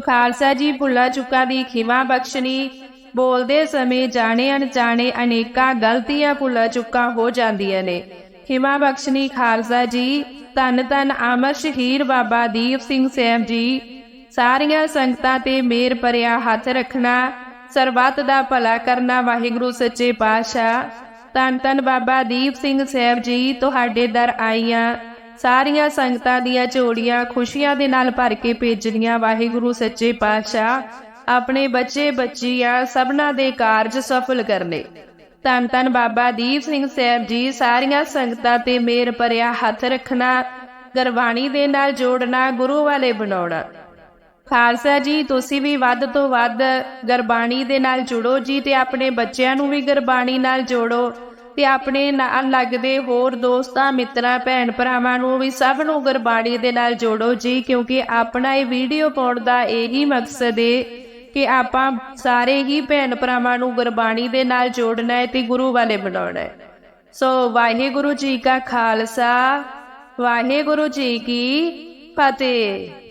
ਖਾਲਸਾ ਜੀ, ਭੁੱਲਾ ਚੁੱਕਾ ਦੀ ਖਿਮਾ ਬਖਸ਼ਣੀ। ਬੋਲਦੇ ਸਮੇਂ ਜਾਣੇ ਅਣਜਾਣੇ ਅਨੇਕਾਂ ਗਲਤੀਆਂ ਭੁੱਲਾ ਚੁੱਕਾ ਹੋ ਜਾਂਦੀਆਂ ਨੇ। ਖਿਮਾ ਬਖਸ਼ਣੀ ਖਾਲਸਾ ਜੀ, ਧੰਨ ਧੰਨ ਅਮਰ ਸ਼ਹੀਰ ਬਾਬਾ ਦੀਪ ਸਿੰਘ ਸਾਹਿਬ ਜੀ। ਸਾਰੀਆਂ ਸੰਗਤਾਂ ਤੇ ਮੇਰ ਭਰਿਆ ਹੱਥ ਰੱਖਣਾ, ਸਰਬੱਤ ਦਾ ਭਲਾ ਕਰਨਾ ਵਾਹਿਗੁਰੂ ਸੱਚੇ ਪਾਤਸ਼ਾਹ। ਧੰਨ ਧੰਨ ਬਾਬਾ ਦੀਪ ਸਿੰਘ ਸਾਹਿਬ ਜੀ, ਤੁਹਾਡੇ ਦਰ ਆਈਆਂ। ਸਾਰੀਆਂ ਸੰਗਤਾਂ ਦੀਆਂ ਝੋਲੀਆਂ ਖੁਸ਼ੀਆਂ ਦੇ ਨਾਲ ਭਰ ਕੇ ਭੇਜਣੀਆਂ ਵਾਹਿਗੁਰੂ ਸੱਚੇ ਪਾਤਸ਼ਾਹ। ਆਪਣੇ ਬੱਚੇ, ਬੱਚੀਆਂ ਸਭਨਾ ਦੇ ਕਾਰਜ ਸਫਲ ਕਰਨੇ। ਧੰਨ ਧੰਨ ਬਾਬਾ ਦੀਪ ਸਿੰਘ ਸਾਹਿਬ ਜੀ, ਸਾਰੀਆਂ ਸੰਗਤਾਂ ਤੇ ਮੇਰ ਭਰਿਆ ਹੱਥ ਰੱਖਣਾ, ਗੁਰਬਾਣੀ ਦੇ ਨਾਲ ਜੋੜਨਾ, ਗੁਰੂ ਵਾਲੇ ਬਣਾਉਣਾ। ਖਾਲਸਾ ਜੀ, ਤੁਸੀਂ ਵੀ ਵੱਧ ਤੋਂ ਵੱਧ ਗੁਰਬਾਣੀ ਦੇ ਨਾਲ ਜੁੜੋ ਜੀ ਤੇ ਆਪਣੇ ਬੱਚਿਆਂ ਨੂੰ ਵੀ ਗੁਰਬਾਣੀ ਨਾਲ ਜੋੜੋ ਤੇ ਆਪਣੇ ਨਾਲ ਲੱਗਦੇ ਹੋਰ ਦੋਸਤਾਂ, ਮਿੱਤਰਾਂ, ਭੈਣ ਭਰਾਵਾਂ ਨੂੰ ਵੀ ਸਭ ਨੂੰ ਗੁਰਬਾਣੀ ਦੇ ਨਾਲ ਜੋੜੋ ਜੀ, ਕਿਉਂਕਿ ਆਪਣਾ ਇਹ ਵੀਡੀਓ ਪਾਉਣ ਦਾ ਇਹੀ ਮਕਸਦ ਏ ਕਿ ਆਪਾਂ ਸਾਰੇ ਹੀ ਭੈਣ ਭਰਾਵਾਂ ਨੂੰ ਗੁਰਬਾਣੀ ਦੇ ਨਾਲ ਜੋੜਨਾ ਹੈ ਤੇ ਗੁਰੂ ਵਾਲੇ ਬਣਾਉਣਾ ਹੈ। ਸੋ ਵਾਹਿਗੁਰੂ ਜੀ ਕਾ ਖਾਲਸਾ, ਵਾਹਿਗੁਰੂ ਜੀ ਕੀ ਫਤਿਹ।